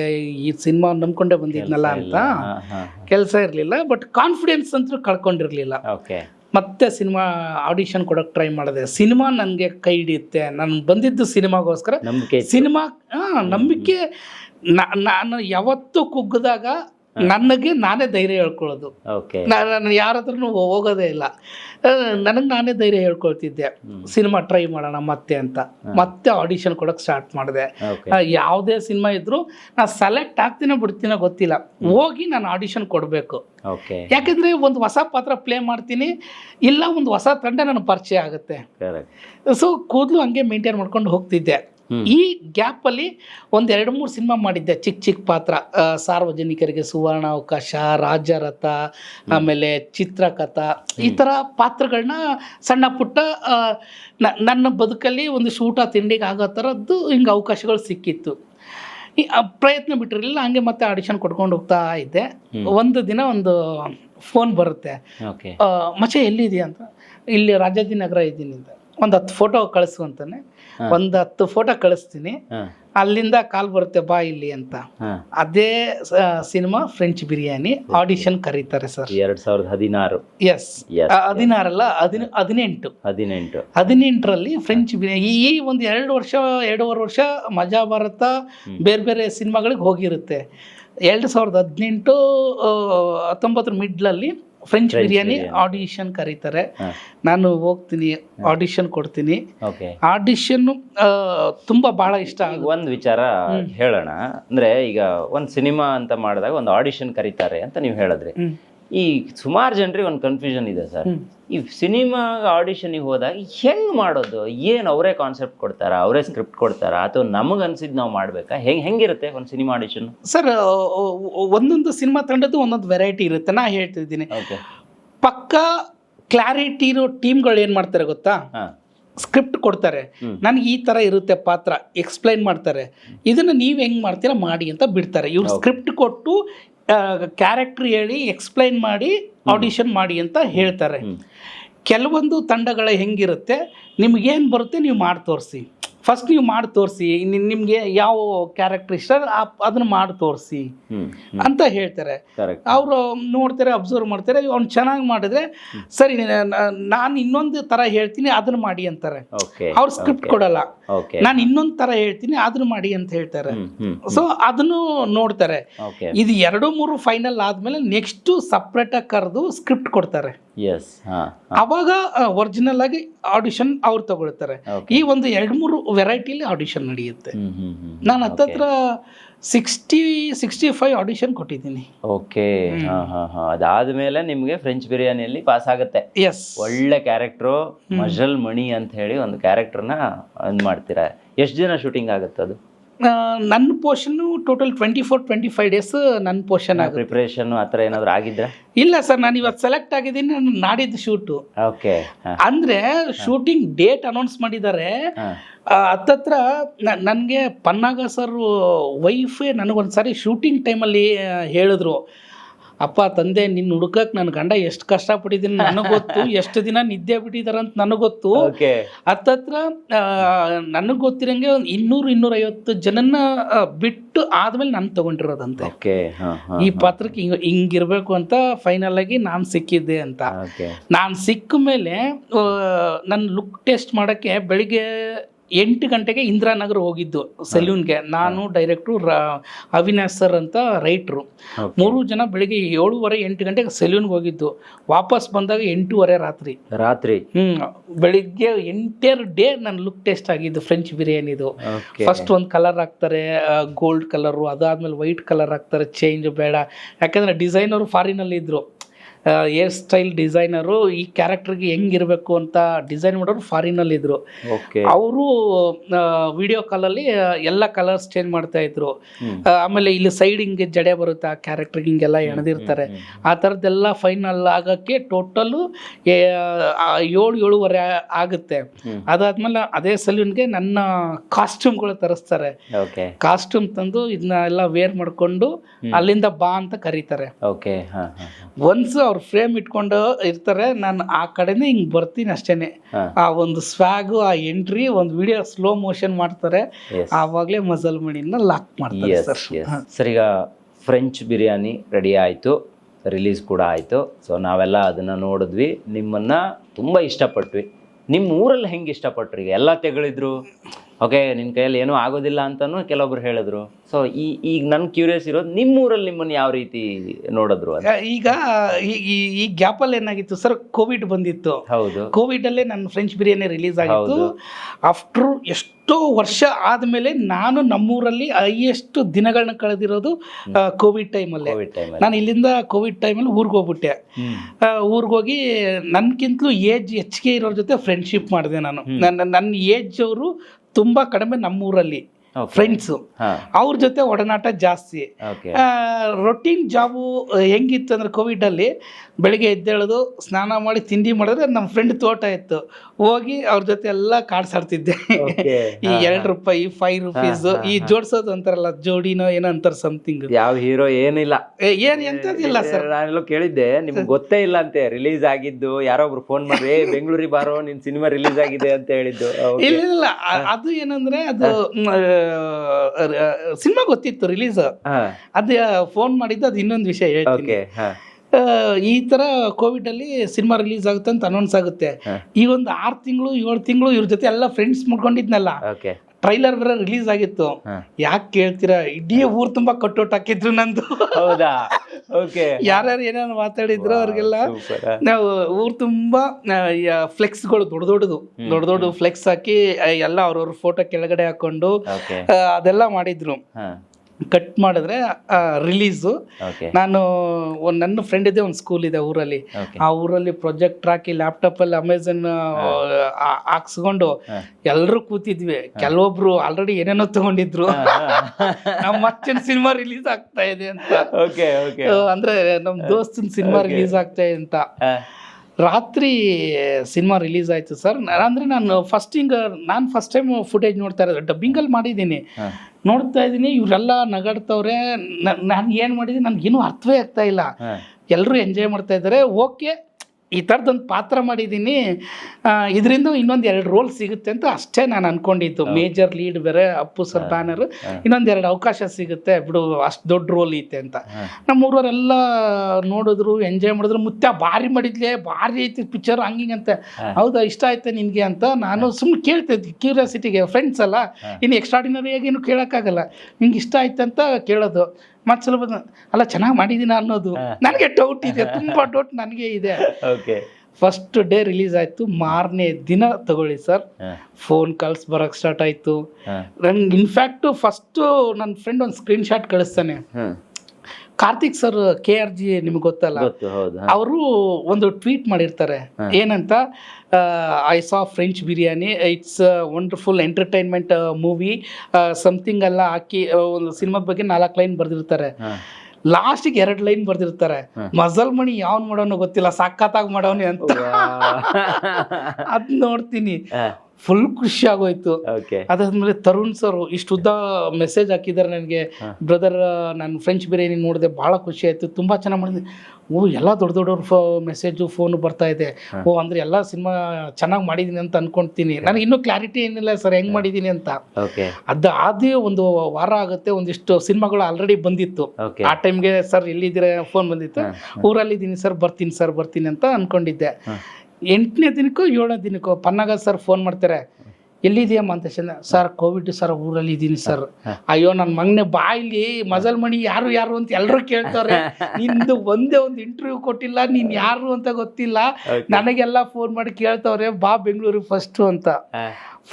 ಈ ಸಿನಿಮಾ ನಂಬ್ಕೊಂಡೇ ಬಂದಿದ್ನಲ್ಲ ಅಂತ. ಕೆಲಸ ಇರಲಿಲ್ಲ ಬಟ್ ಕಾನ್ಫಿಡೆನ್ಸ್ ಅಂತೂ ಕಳ್ಕೊಂಡಿರಲಿಲ್ಲ. ಓಕೆ. ಮತ್ತೆ ಸಿನಿಮಾ ಆಡಿಷನ್ ಕೊಡೋಕೆ ಟ್ರೈ ಮಾಡಿದೆ. ಸಿನಿಮಾ ನನಗೆ ಕೈ ಹಿಡಿಯುತ್ತೆ. ನಾನು ಬಂದಿದ್ದು ಸಿನಿಮಾಗೋಸ್ಕರ. ಸಿನಿಮಾ ನಂಬಿಕೆ. ನಾನು ಯಾವತ್ತೂ ಕುಗ್ಗಿದಾಗ ನನಗೆ ನಾನೇ ಧೈರ್ಯ ಹೇಳ್ಕೊಳ್ಳೋದು. ನಾನು ಯಾರ ಹತ್ರನೂ ಹೋಗೋದೇ ಇಲ್ಲ. ನನಗೆ ನಾನೇ ಧೈರ್ಯ ಹೇಳ್ಕೊಳ್ತಿದ್ದೆ. ಸಿನಿಮಾ ಟ್ರೈ ಮಾಡೋಣ ಮತ್ತೆ ಅಂತ. ಮತ್ತೆ ಆಡಿಷನ್ ಕೊಡೋಕೆ ಸ್ಟಾರ್ಟ್ ಮಾಡಿದೆ. ಯಾವುದೇ ಸಿನಿಮಾ ಇದ್ರೂ ನಾನು ಸೆಲೆಕ್ಟ್ ಆಗ್ತೀನೋ ಬಿಡ್ತೀನೋ ಗೊತ್ತಿಲ್ಲ. ಹೋಗಿ ನಾನು ಆಡಿಷನ್ ಕೊಡಬೇಕು. ಯಾಕೆಂದರೆ ಒಂದು ಹೊಸ ಪಾತ್ರ ಪ್ಲೇ ಮಾಡ್ತೀನಿ. ಇಲ್ಲ ಒಂದು ಹೊಸ ತಂಡ ನನಗೆ ಪರಿಚಯ ಆಗುತ್ತೆ. ಸೊ ಕೂದಲು ಹಂಗೆ ಮೇಂಟೈನ್ ಮಾಡ್ಕೊಂಡು ಹೋಗ್ತಿದ್ದೆ. ಈ ಗ್ಯಾಪಲ್ಲಿ ಒಂದು ಎರಡು ಮೂರು ಸಿನಿಮಾ ಮಾಡಿದ್ದೆ. ಚಿಕ್ಕ ಚಿಕ್ಕ ಪಾತ್ರ ಸಾರ್ವಜನಿಕರಿಗೆ ಸುವರ್ಣ ಅವಕಾಶ ರಾಜರಥ ಆಮೇಲೆ ಚಿತ್ರಕಥ ಈ ಥರ ಪಾತ್ರಗಳನ್ನ ಸಣ್ಣ ಪುಟ್ಟ ನನ್ನ ಬದುಕಲ್ಲಿ ಒಂದು ಊಟ ತಿಂಡಿಗೆ ಆಗೋ ಥರದ್ದು ಹಿಂಗೆ ಅವಕಾಶಗಳು ಸಿಕ್ಕಿತ್ತು. ಈ ಪ್ರಯತ್ನ ಬಿಟ್ಟಿರಲಿಲ್ಲ ಹಂಗೆ ಮತ್ತೆ ಆಡಿಷನ್ ಕೊಡ್ಕೊಂಡು ಹೋಗ್ತಾ ಇದ್ದೆ. ಒಂದು ದಿನ ಒಂದು ಫೋನ್ ಬರುತ್ತೆ. ಮಚ್ಚ ಎಲ್ಲಿದೆಯಾ ಅಂತ. ಇಲ್ಲಿ ರಾಜಾಜಿನಗರ ಇದ್ದೀನಿ ಅಂತ. ಒಂದು ಹತ್ತು ಫೋಟೋ ಕಳಿಸು ಅಂತಾನೆ. ಒಂದು ಹತ್ತು ಫೋಟೋ ಕಳಿಸ್ತೀನಿ. ಅಲ್ಲಿಂದ ಕಾಲ್ ಬರುತ್ತೆ ಬಾ ಇಲ್ಲಿ ಅಂತ. ಅದೇ ಸಿನಿಮಾ ಫ್ರೆಂಚ್ ಬಿರಿಯಾನಿ ಆಡಿಷನ್ ಕರೀತಾರೆ ಸರ್ ಎರಡ್ ಸಾವಿರದ ಹದಿನಾರು. ಎಸ್ ಹದಿನಾರಲ್ಲ ಹದಿನ ಹದಿನೆಂಟು. ಹದಿನೆಂಟು. ಹದಿನೆಂಟರಲ್ಲಿ ಫ್ರೆಂಚ್ ಬಿರಿಯಾನಿ ಈ ಒಂದು ಎರಡು ವರ್ಷ ಎರಡೂವರೆ ವರ್ಷ ಮಜಾ ಭಾರತ ಬೇರೆ ಬೇರೆ ಸಿನಿಮಾಗಳಿಗೆ ಹೋಗಿರುತ್ತೆ. ಎರಡು ಸಾವಿರದ ಹದಿನೆಂಟು ಹತ್ತೊಂಬತ್ತರ ಮಿಡ್ಲಲ್ಲಿ ಫ್ರೆಂಚ್ ಬಿರಿಯಾನಿ ಆಡಿಷನ್ ಕರೀತಾರೆ. ನಾನು ಹೋಗ್ತೀನಿ ಆಡಿಷನ್ ಕೊಡ್ತೀನಿ. ಆಡಿಷನ್ ತುಂಬಾ ತುಂಬ ಬಹಳ ಇಷ್ಟ ಒಂದು ವಿಚಾರ ಹೇಳೋಣ. ಅಂದ್ರೆ ಈಗ ಒಂದ್ ಸಿನಿಮಾ ಅಂತ ಮಾಡಿದಾಗ ಒಂದು ಆಡಿಷನ್ ಕರೀತಾರೆ ಅಂತ ನೀವು ಹೇಳಿದ್ರಿ. ಈ ಸುಮಾರು ಜನರಿಗೆ ಒಂದು ಕನ್ಫ್ಯೂಷನ್ ಇದೆ ಸರ್. ಈ ಸಿನಿಮಾ ಆಡಿಷನಿಗೆ ಹೋದಾಗ ಹೆಂಗ್ ಮಾಡೋದು? ಏನು ಅವರೇ ಕಾನ್ಸೆಪ್ಟ್ ಕೊಡ್ತಾರಾ? ಅವರೇ ಸ್ಕ್ರಿಪ್ಟ್ ಕೊಡ್ತಾರಾ? ಅಥವಾ ನಮಗೆ ಅನ್ಸಿದ್ ನಾವು ಮಾಡ್ಬೇಕಾ? ಹೆಂಗ್ ಹೆಂಗಿರುತ್ತೆ ಒಂದು ಸಿನಿಮಾ ಆಡಿಷನ್ ಸರ್ ಒಂದೊಂದು ಸಿನಿಮಾ ತಂಡದ್ದು ಒಂದೊಂದು ವೆರೈಟಿ ಇರುತ್ತೆ. ನಾ ಹೇಳ್ತಿದ್ದೀನಿ. ಓಕೆ ಪಕ್ಕ ಕ್ಲಾರಿಟಿ ಇರೋ ಟೀಮ್ಗಳು ಏನು ಮಾಡ್ತಾರೆ ಗೊತ್ತಾ? ಸ್ಕ್ರಿಪ್ಟ್ ಕೊಡ್ತಾರೆ. ನನಗೆ ಈ ಥರ ಇರುತ್ತೆ ಪಾತ್ರ ಎಕ್ಸ್ಪ್ಲೈನ್ ಮಾಡ್ತಾರೆ. ಇದನ್ನು ನೀವು ಹೆಂಗೆ ಮಾಡ್ತೀರಾ? ಮಾಡಿ ಅಂತ ಬಿಡ್ತಾರೆ. ಇವ್ರು ಸ್ಕ್ರಿಪ್ಟ್ ಕೊಟ್ಟು ಕ್ಯಾರೆಕ್ಟರ್ ಹೇಳಿ ಎಕ್ಸ್ಪ್ಲೈನ್ ಮಾಡಿ ಆಡಿಷನ್ ಮಾಡಿ ಅಂತ ಹೇಳ್ತಾರೆ. ಕೆಲವೊಂದು ತಂಡಗಳ ಹೆಂಗಿರುತ್ತೆ ನಿಮ್ಗೇನು ಬರುತ್ತೆ ನೀವು ಮಾಡಿ ತೋರಿಸಿ ಫಸ್ಟ್ ನೀವು ಮಾಡಿ ತೋರಿಸಿ ನಿಮಗೆ ಯಾವ ಕ್ಯಾರೆಕ್ಟರ್ ಇಷ್ಟ ಅದನ್ನ ಮಾಡಿ ತೋರಿಸಿ ಅಂತ ಹೇಳ್ತಾರೆ. ಅವರು ನೋಡ್ತಾರೆ ಅಬ್ಸರ್ವ್ ಮಾಡ್ತಾರೆ ಅವ್ನು ಚೆನ್ನಾಗಿ ಮಾಡಿದ್ರೆ ಸರಿ ನಾನು ಇನ್ನೊಂದು ತರ ಹೇಳ್ತೀನಿ ಅದನ್ನ ಮಾಡಿ ಅಂತಾರೆ. ಅವ್ರು ಸ್ಕ್ರಿಪ್ಟ್ ಕೊಡಲ್ಲ. ನಾನು ಇನ್ನೊಂದು ತರ ಹೇಳ್ತೀನಿ ಅದನ್ನ ಮಾಡಿ ಅಂತ ಹೇಳ್ತಾರೆ. ಸೊ ಅದನ್ನು ನೋಡ್ತಾರೆ. ಇದು ಎರಡು ಮೂರು ಫೈನಲ್ ಆದಮೇಲೆ ನೆಕ್ಸ್ಟು ಸಪ್ರೇಟಾಗಿ ಕರೆದು ಸ್ಕ್ರಿಪ್ಟ್ ಕೊಡ್ತಾರೆ. ಅವಾಗ ಒರಿಜಿನಲ್ ಆಗಿ ಆಡಿಷನ್ ಅವ್ರು ತಗೊಳ್ತಾರೆ. ಈ ಒಂದು ಎರಡು ಮೂರು ವೆರೈಟಿಲಿ ಆಡಿಷನ್ ನಡೆಯುತ್ತೆ. ನಾನು ಹತ್ತತ್ರ ಸಿಕ್ಸ್ಟಿ ಸಿಕ್ಸ್ಟಿ ಫೈವ್ ಆಡಿಷನ್ ಕೊಟ್ಟಿದ್ದೀನಿ. ಓಕೆ. ಹಾ ಹಾ ನಿಮಗೆ ಅದಾದ್ಮೇಲೆ ನಿಮಗೆ ಫ್ರೆಂಚ್ ಬಿರಿಯಾನಿಯಲ್ಲಿ ಪಾಸ್ ಆಗುತ್ತೆ. ಎಸ್ ಒಳ್ಳೆ ಕ್ಯಾರೆಕ್ಟ್ರು ಮಜಲ್ ಮಣಿ ಅಂತ ಹೇಳಿ ಒಂದು ಕ್ಯಾರೆಕ್ಟರ್ನ ಇದು ಮಾಡ್ತೀರಾ? ಎಷ್ಟು ದಿನ ಶೂಟಿಂಗ್ ಆಗುತ್ತೆ ಅದು? ನನ್ನ portion total twenty four twenty five days ನನ್ನ ಪೋರ್ಷನ್ ಆಗುತ್ತೆ. ಪ್ರಿಪ್ರೇಷನ್ ಆ ಥರ ಏನಾದರೂ ಆಗಿದ್ರೆ? ಇಲ್ಲ ಸರ್ ನಾನು ಇವತ್ತು ಸೆಲೆಕ್ಟ್ ಆಗಿದ್ದೀನಿ ನಾನು ನಾಡಿದ್ದು ಶೂಟು ಓಕೆ. ಅಂದರೆ ಶೂಟಿಂಗ್ ಡೇಟ್ ಅನೌನ್ಸ್ ಮಾಡಿದ್ದಾರೆ. ಹತ್ತತ್ರ ನನಗೆ ಪನ್ನಾಗ ಸರ್ ವೈಫೇ ನನಗೊಂದ್ಸಾರಿ ಶೂಟಿಂಗ್ ಟೈಮಲ್ಲಿ ಹೇಳಿದ್ರು ಅಪ್ಪ ತಂದೆ ನಿನ್ನ ಹುಡುಕಕ್ಕೆ ನನ್ನ ಗಂಡ ಎಷ್ಟು ಕಷ್ಟಪಟ್ಟಿದ್ದೀನಿ ನನಗೆ ಗೊತ್ತು <laughs> ಎಷ್ಟು ದಿನ ನಿದ್ದೆ ಬಿಟ್ಟಿದಾರಂತ ನನಗೆ ಗೊತ್ತು. ಹತ್ತತ್ರ ನನಗೆ ಗೊತ್ತಿರಂಗೆ ಒಂದು ಇನ್ನೂರು ಇನ್ನೂರೈವತ್ತು ಜನನ ಆ, ಬಿಟ್ಟು ಆದ್ಮೇಲೆ ನಾನು ತಗೊಂಡಿರೋದಂತೆ. ಈ ಪಾತ್ರಕ್ಕೆ ಹಿಂಗ ಹಿಂಗಿರಬೇಕು ಅಂತ ಫೈನಲ್ ಆಗಿ ನಾನು ಸಿಕ್ಕಿದ್ದೆ ಅಂತ. ನಾನು ಸಿಕ್ಕ ಮೇಲೆ ನನ್ನ ಲುಕ್ ಟೆಸ್ಟ್ ಮಾಡೋಕ್ಕೆ ಬೆಳಿಗ್ಗೆ ಎಂಟು ಗಂಟೆಗೆ ಇಂದಿರಾನಗರ ಹೋಗಿದ್ದು ಸೆಲ್ಯೂನ್ಗೆ ನಾನು ಡೈರೆಕ್ಟ್ರು ಅವಿನಾಶ್ ಸರ್ ಅಂತ ರೈಟ್ರು. ಮೂರು ಜನ ಬೆಳಿಗ್ಗೆ ಏಳುವರೆ ಎಂಟು ಗಂಟೆಗೆ ಸೆಲ್ಯೂನ್ಗೆ ಹೋಗಿದ್ದು. ವಾಪಸ್ ಬಂದಾಗ ಎಂಟೂವರೆ ರಾತ್ರಿ. ರಾತ್ರಿ? ಹ್ಞೂ ಬೆಳಿಗ್ಗೆ ಎಂಟೇರ್ ಡೇ ನನ್ನ ಲುಕ್ ಟೇಸ್ಟ್ ಆಗಿದ್ದು ಫ್ರೆಂಚ್ ಬಿರಿಯಾನಿದು. ಫಸ್ಟ್ ಒಂದು ಕಲರ್ ಹಾಕ್ತಾರೆ ಗೋಲ್ಡ್ ಕಲರು ಅದಾದ್ಮೇಲೆ ವೈಟ್ ಕಲರ್ ಹಾಕ್ತಾರೆ ಚೇಂಜ್ ಬೇಡ. ಯಾಕಂದರೆ ಡಿಸೈನರು ಫಾರಿನಲ್ಲಿ ಇದ್ದರು ಹೇರ್ ಸ್ಟೈಲ್ ಡಿಸೈನರು ಈ ಕ್ಯಾರೆಕ್ಟರ್ಗೆ ಹೆಂಗಿರಬೇಕು ಅಂತ ಡಿಸೈನ್ ಮಾಡೋರು ಫಾರಿನಲ್ಲಿ ಇದ್ರು. ಓಕೆ ಅವರು ವಿಡಿಯೋ ಕಾಲಲ್ಲಿ ಎಲ್ಲ ಕಲರ್ಸ್ ಚೇಂಜ್ ಮಾಡ್ತಾ ಇದ್ರು. ಆಮೇಲೆ ಇಲ್ಲಿ ಸೈಡ್ ಹಿಂಗೆ ಜಡೆ ಬರುತ್ತೆ ಆ ಕ್ಯಾರೆಕ್ಟರ್ಗೆ ಹಿಂಗೆಲ್ಲ ಎಣದಿರ್ತಾರೆ. ಆ ಥರದ್ದೆಲ್ಲ ಫೈನಲ್ ಆಗೋಕ್ಕೆ ಟೋಟಲು ಏಳು ಏಳುವರೆ ಆಗುತ್ತೆ. ಅದಾದ್ಮೇಲೆ ಅದೇ ಸಲೂನ್ಗೆ ನನ್ನ ಕಾಸ್ಟ್ಯೂಮ್ಗಳು ತರಿಸ್ತಾರೆ. ಕಾಸ್ಟ್ಯೂಮ್ ತಂದು ಇದನ್ನ ಎಲ್ಲ ವೇರ್ ಮಾಡ್ಕೊಂಡು ಅಲ್ಲಿಂದ ಬಾ ಅಂತ ಕರೀತಾರೆ. ಓಕೆ ಹಾ ಹಾ ಒನ್ಸ್ ಅವ್ರ ಫ್ರೇಮ್ ಇಟ್ಕೊಂಡು ಇರ್ತಾರೆ. ನಾನು ಆ ಕಡೆನೇ ಹಿಂಗೆ ಬರ್ತೀನಿ ಅಷ್ಟೇನೆ. ಆ ಒಂದು ಸ್ವ್ಯಾಗು ಆ ಎಂಟ್ರಿ ಒಂದು ವಿಡಿಯೋ ಸ್ಲೋ ಮೋಷನ್ ಮಾಡ್ತಾರೆ. ಆವಾಗಲೇ ಮಸಲ್ ಮಣಿನ ಲಾಕ್ ಮಾಡ್ತಾರೆ ಸರ್ ಸರ್ ಈಗ ಫ್ರೆಂಚ್ ಬಿರಿಯಾನಿ ರೆಡಿ ಆಯಿತು. ರಿಲೀಸ್ ಕೂಡ ಆಯಿತು. ಸೊ ನಾವೆಲ್ಲ ಅದನ್ನು ನೋಡಿದ್ವಿ. ನಿಮ್ಮನ್ನು ತುಂಬ ಇಷ್ಟಪಟ್ವಿ. ನಿಮ್ಮ ಊರಲ್ಲಿ ಹೆಂಗೆ ಇಷ್ಟಪಟ್ರಿ ಎಲ್ಲ ತೆಗಳಿದ್ರು? ಓಕೆ ನಿನ್ನ ಕೈಯಲ್ಲಿ ಏನೂ ಆಗೋದಿಲ್ಲ ಅಂತಲೂ ಕೆಲವೊಬ್ರು ಹೇಳಿದ್ರು. ಸೊ ಈ ಈಗ ನನ್ನ ಕ್ಯೂರಿಯಸ್ ಇರೋದು ನಿಮ್ಮ ಊರಲ್ಲಿ ನಿಮ್ಮನ್ನು ಯಾವ ರೀತಿ ನೋಡಿದ್ರು ಅಂತ? ಈಗ ಈ- ಈ- ಈ ಗ್ಯಾಪಲ್ಲಿ ಏನಾಗಿತ್ತು? ಸರ್ ಕೋವಿಡ್ ಬಂದಿತ್ತು. ಹೌದು. ಕೋವಿಡ್ ಅಲ್ಲೇ ನನ್ನ ಫ್ರೆಂಚ್ ಬಿರಿಯಾನಿ ರಿಲೀಸ್ ಆಗಿತ್ತು. ಆಫ್ಟರ್ ಎಷ್ಟೋ ವರ್ಷ ಆದ್ಮೇಲೆ ನಾನು ನಮ್ಮೂರಲ್ಲಿ ಹೈಯೆಸ್ಟ್ ದಿನಗಳನ್ನ ಕಳೆದಿರೋದು ಕೋವಿಡ್ ಟೈಮಲ್ಲೇ ಕೋವಿಡ್ ಟೈಮಲ್ಲಿ ನಾನು ಇಲ್ಲಿಂದ ಕೋವಿಡ್ ಟೈಮಲ್ಲಿ ಊರಿಗೆ ಹೋಗ್ಬಿಟ್ಟೆ. ಊರಿಗೆ ಹೋಗಿ ನನ್ಗಿಂತಲೂ ಏಜ್ ಹೆಚ್ಚಿಗೆ ಇರೋರ ಜೊತೆ ಫ್ರೆಂಡ್ಶಿಪ್ ಮಾಡಿದೆ ನಾನು. ನನ್ನ ನನ್ನ ಏಜ್ ಅವರು ತುಂಬ ಕಡಿಮೆ ನಮ್ಮೂರಲ್ಲಿ. ಫ್ರೆಂಡ್ಸು ಅವ್ರ ಜೊತೆ ಒಡನಾಟ ಜಾಸ್ತಿ. ರೊಟೀನ್ ಜಾಬು ಹೆಂಗಿತ್ತು ಅಂದ್ರೆ ಕೋವಿಡಲ್ಲಿ ಬೆಳಿಗ್ಗೆ ಎದ್ದೇಳೋದು ಸ್ನಾನ ಮಾಡಿ ತಿಂಡಿ ಮಾಡಿದ್ರೆ ನಮ್ಮ ಫ್ರೆಂಡ್ ತೋಟ ಇತ್ತು. ಹೋಗಿ ಅವ್ರ ಜೊತೆ ಎಲ್ಲ ಕಾಡ್ಸಾಡ್ತಿದ್ದೆ ಈ ಎರಡು ರೂಪಾಯಿ ಫೈವ್ ರುಪೀಸ್ ಈ ಜೋಡಿಸೋದು ಅಂತಾರಲ್ಲ ಜೋಡಿನೋ ಏನೋ ಅಂತಾರೆ ಸಮಥಿಂಗ್ ಯಾವ ಹೀರೋ ಏನಿಲ್ಲ. ಏನ್ ಎಂತದಿಲ್ಲ ಸರ್ ನಾನೆಲ್ಲೋ ಕೇಳಿದ್ದೆ ನಿಮ್ಗೆ ಗೊತ್ತೇ ಇಲ್ಲ ಅಂತೆ ರಿಲೀಸ್ ಆಗಿದ್ದು ಯಾರೋ ಒಬ್ರು ಫೋನ್ ಮಾಡಿ "ಏ, ಬೆಂಗಳೂರಿಗೆ ಬಾರೋ ನಿನ್ ಸಿನಿಮಾ ರಿಲೀಸ್ ಆಗಿದೆ ಅಂತ ಹೇಳಿದ್ದು. ಇಲ್ಲ ಇಲ್ಲ ಅದು ಏನಂದ್ರೆ ಅದು ಸಿನಿಮಾ ಗೊತ್ತಿತ್ತು ರಿಲೀಸ್ ಅದ ಫೋನ್ ಮಾಡಿದ್ದು ಅದು ಇನ್ನೊಂದು ವಿಷಯ ಹೇಳ್ತೀನಿ. ಈ ತರ ಕೋವಿಡ್ ಅಲ್ಲಿ ಸಿನಿಮಾ ರಿಲೀಸ್ ಆಗುತ್ತೆ ಅಂತ ಅನೌನ್ಸ್ ಆಗುತ್ತೆ. ಈ ಒಂದು ಆರು ತಿಂಗಳು ಏಳು ತಿಂಗಳು ಇವ್ರ ಜೊತೆ ಎಲ್ಲ ಫ್ರೆಂಡ್ಸ್ ಮುಡ್ಕೊಂಡಿದ್ನಲ್ಲ. ಟ್ರೈಲರ್ ಬೇರೆ ರಿಲೀಸ್ ಆಗಿತ್ತು. ಯಾಕೆ ಕೇಳ್ತೀರಾ? ಇಡೀ ಊರ್ ತುಂಬಾ ಕಟ್ಟೋಟ್ ಹಾಕಿದ್ರು ನಂದು. ಹೌದಾ? ಯಾರ್ಯಾರು ಏನೇನು ಮಾತಾಡಿದ್ರು ಅವ್ರಿಗೆಲ್ಲ ನಾವು ಊರ್ ತುಂಬಾ ಫ್ಲೆಕ್ಸ್ಗಳು ದೊಡ್ಡ ದೊಡ್ಡದು. ದೊಡ್ಡ ದೊಡ್ಡ ಫ್ಲೆಕ್ಸ್ ಹಾಕಿ ಎಲ್ಲ ಅವ್ರವ್ರ ಫೋಟೋ ಕೆಳಗಡೆ ಹಾಕೊಂಡು ಅದೆಲ್ಲ ಮಾಡಿದ್ರು. ಕಟ್ ಮಾಡಿದ್ರೆ ರಿಲೀಸು ನಾನು ಒಂದು ನನ್ನ ಫ್ರೆಂಡ್ ಇದೆ ಒಂದು ಸ್ಕೂಲ್ ಇದೆ ಊರಲ್ಲಿ. ಆ ಊರಲ್ಲಿ ಪ್ರೊಜೆಕ್ಟ್ ಹಾಕಿ ಲ್ಯಾಪ್ಟಾಪಲ್ಲಿ ಅಮೆಝನ್ ಹಾಕ್ಸ್ಕೊಂಡು ಎಲ್ಲರೂ ಕೂತಿದ್ವಿ. ಕೆಲವೊಬ್ರು ಆಲ್ರೆಡಿ ಏನೇನೋ ತಗೊಂಡಿದ್ರು. ನಮ್ಮ ಮತ್ತೆ ಸಿನಿಮಾ ರಿಲೀಸ್ ಆಗ್ತಾ ಇದೆ ಅಂತ. ಅಂದ್ರೆ ನಮ್ ದೋಸ್ತನ ಸಿನಿಮಾ ರಿಲೀಸ್ ಆಗ್ತಾ ಇದೆ ಅಂತ. ರಾತ್ರಿ ಸಿನಿಮಾ ರಿಲೀಸ್ ಆಯ್ತು ಸರ್. ಅಂದರೆ ನಾನು ಫಸ್ಟ್ ಹಿಂಗ ನಾನು ಫಸ್ಟ್ ಟೈಮ್ ಫುಟೇಜ್ ನೋಡ್ತಾ ಇರೋದು ಡಬ್ಬಿಂಗಲ್ಲಿ ಮಾಡಿದ್ದೀನಿ. ನೋಡ್ತಾ ಇದ್ದೀನಿ ಇವರೆಲ್ಲ ನಗಾಡ್ತವ್ರೆ. ನಾನು ಏನು ಮಾಡಿದ್ದೀನಿ ನನಗೇನು ಅರ್ಥವೇ ಆಗ್ತಾ ಇಲ್ಲ. ಎಲ್ಲರೂ ಎಂಜಾಯ್ ಮಾಡ್ತಾ ಇದ್ದಾರೆ. ಓಕೆ ಈ ಥರದ್ದೊಂದು ಪಾತ್ರ ಮಾಡಿದ್ದೀನಿ. ಇದರಿಂದ ಇನ್ನೊಂದು ಎರಡು ರೋಲ್ ಸಿಗುತ್ತೆ ಅಂತ ಅಷ್ಟೇ ನಾನು ಅಂದ್ಕೊಂಡಿದ್ದು ಮೇಜರ್ ಲೀಡ್ ಬೇರೆ ಅಪ್ಪು ಸರ್ ಬ್ಯಾನರ್. ಇನ್ನೊಂದು ಎರಡು ಅವಕಾಶ ಸಿಗುತ್ತೆ. ಬಿಡು ಅಷ್ಟು ದೊಡ್ಡ ರೋಲ್ ಐತೆ ಅಂತ. ನಮ್ಮೂರವರೆಲ್ಲ ನೋಡಿದ್ರು ಎಂಜಾಯ್ ಮಾಡಿದ್ರು. ಮುತ್ತ ಭಾರಿ ಮಾಡಿದ್ಲೆ ಭಾರಿ ಐತಿ ಪಿಕ್ಚರ್ ಹಂಗಿಂಗ್ ಅಂತ. ಹೌದಾ ಇಷ್ಟ ಆಯ್ತಾ ನಿನಗೆ ಅಂತ ನಾನು ಸುಮ್ಮನೆ ಕೇಳ್ತಿದ್ದೆ ಕ್ಯೂರಿಯಾಸಿಟಿಗೆ ಫ್ರೆಂಡ್ಸ್ ಅಲ್ಲ. ಇನ್ನು ಎಕ್ಸ್ಟ್ರಾಡಿನರಿಯಾಗಿ ಏನು ಕೇಳೋಕ್ಕಾಗಲ್ಲ. ನಿಂಗೆ ಇಷ್ಟ ಆಯ್ತು ಅಂತ ಕೇಳೋದು. ಮತ್ತೆ ಸ್ವಲ್ಪ ಅಲ್ಲ ಚೆನ್ನಾಗಿ ಮಾಡಿದ್ದೀನ ಅನ್ನೋದು. ನನಗೆ ಡೌಟ್ ಇದೆ. ತುಂಬ ಡೌಟ್ ನನಗೆ ಇದೆ. ಓಕೆ ಫಸ್ಟ್ ಡೇ ರಿಲೀಸ್ ಆಯಿತು. ಮಾರನೇ ದಿನ ತಗೊಳ್ಳಿ ಸರ್. ಫೋನ್ ಕಾಲ್ಸ್ ಬರೋಕ್ಕೆ ಸ್ಟಾರ್ಟ್ ಆಯಿತು. ನಂಗೆ ಇನ್ಫ್ಯಾಕ್ಟು ಫಸ್ಟು ನನ್ನ ಫ್ರೆಂಡ್ ಒಂದು ಸ್ಕ್ರೀನ್ ಶಾಟ್ ಕಳಿಸ್ತಾನೆ Karthik sir K R G ನಿಮ್ಗೆ ಗೊತ್ತಲ್ಲ? ಅವರು ಒಂದು ಟ್ವೀಟ್ ಮಾಡಿರ್ತಾರೆ. ಏನಂತ? I saw French Biryani it's wonderful entertainment movie something ಎಲ್ಲ ಹಾಕಿ ಆ, ಒಂದು ಸಿನಿಮಾದ ಬಗ್ಗೆ ನಾಲ್ಕು ಲೈನ್ ಬರೆದಿರ್ತಾರೆ. ಲಾಸ್ಟಿಗೆ ಎರಡು ಲೈನ್ ಬರ್ದಿರ್ತಾರೆ. ಮಜಲ್ ಮಣಿ ಯಾವನ್ ಮಾಡೋನು ಗೊತ್ತಿಲ್ಲ ಸಖತ್ತಾಗಿ ಮಾಡೋನಿ ಅಂತ. ಅದ್ ನೋಡ್ತೀನಿ. ಫುಲ್ ಖುಷಿ ಆಗೋಯ್ತು. ಅದಾದ್ಮೇಲೆ ತರುಣ್ ಸರ್ ಇಷ್ಟು ಉದ್ದ ಮೆಸೇಜ್ ಹಾಕಿದ್ದಾರೆ ನನಗೆ. ಬ್ರದರ್ ನಾನು ಫ್ರೆಂಚ್ ಬಿರಿಯಾನಿ ನೋಡಿದೆ ಭಾಳ ಖುಷಿ ಆಯಿತು. ತುಂಬ ಚೆನ್ನಾಗಿ ಮಾಡಿದೆ ಓ ಎಲ್ಲ ದೊಡ್ಡ ದೊಡ್ಡವ್ರ ಫೋ ಮೆಸೇಜು ಫೋನು ಬರ್ತಾ ಇದೆ. ಓ ಅಂದರೆ ಎಲ್ಲ ಸಿನಿಮಾ ಚೆನ್ನಾಗಿ ಮಾಡಿದ್ದೀನಿ ಅಂತ ಅನ್ಕೊಂತೀನಿ. ನನಗೆ ಇನ್ನೂ ಕ್ಲಾರಿಟಿ ಏನಿಲ್ಲ ಸರ್ ಹೆಂಗೆ ಮಾಡಿದ್ದೀನಿ ಅಂತ. ಓಕೆ ಅದು ಆದೇ ಒಂದು ವಾರ ಆಗುತ್ತೆ ಒಂದಿಷ್ಟು ಸಿನಿಮಾಗಳು ಆಲ್ರೆಡಿ ಬಂದಿತ್ತು. ಆ ಟೈಮ್ಗೆ ಸರ್ ಎಲ್ಲಿದ್ದೀರಾ ಫೋನ್ ಬಂದಿತ್ತು. ಊರಲ್ಲಿದ್ದೀನಿ ಸರ್ ಬರ್ತೀನಿ ಸರ್ ಬರ್ತೀನಿ ಅಂತ ಅನ್ಕೊಂಡಿದ್ದೆ. ಎಂಟನೇ ದಿನಕ್ಕೋ ಏಳನೇ ದಿನಕ್ಕೋ ಪನ್ನಾಗ ಸರ್ ಫೋನ್ ಮಾಡ್ತಾರೆ ಎಲ್ಲಿದೆಯಮ್ಮ ಅಂತ ತಕ್ಷಣ ಸರ್ ಕೋವಿಡ್ ಸರ್ ಊರಲ್ಲಿ ಇದ್ದೀನಿ ಸರ್. ಅಯ್ಯೋ ನನ್ನ ಮಗನೇ ಬಾಯಿಲಿ ಮಜಲ್ ಮಣಿ ಯಾರು ಯಾರು ಅಂತ ಎಲ್ಲರೂ ಕೇಳ್ತಾರೆ. ನಿಂದು ಒಂದೇ ಒಂದು ಇಂಟರ್ವ್ಯೂ ಕೊಟ್ಟಿಲ್ಲ ನೀನ್ ಯಾರು ಅಂತ ಗೊತ್ತಿಲ್ಲ. ನನಗೆಲ್ಲ ಫೋನ್ ಮಾಡಿ ಕೇಳ್ತಾವ್ರೆ ಬಾ ಬೆಂಗಳೂರಿಗೆ ಫಸ್ಟು ಅಂತ.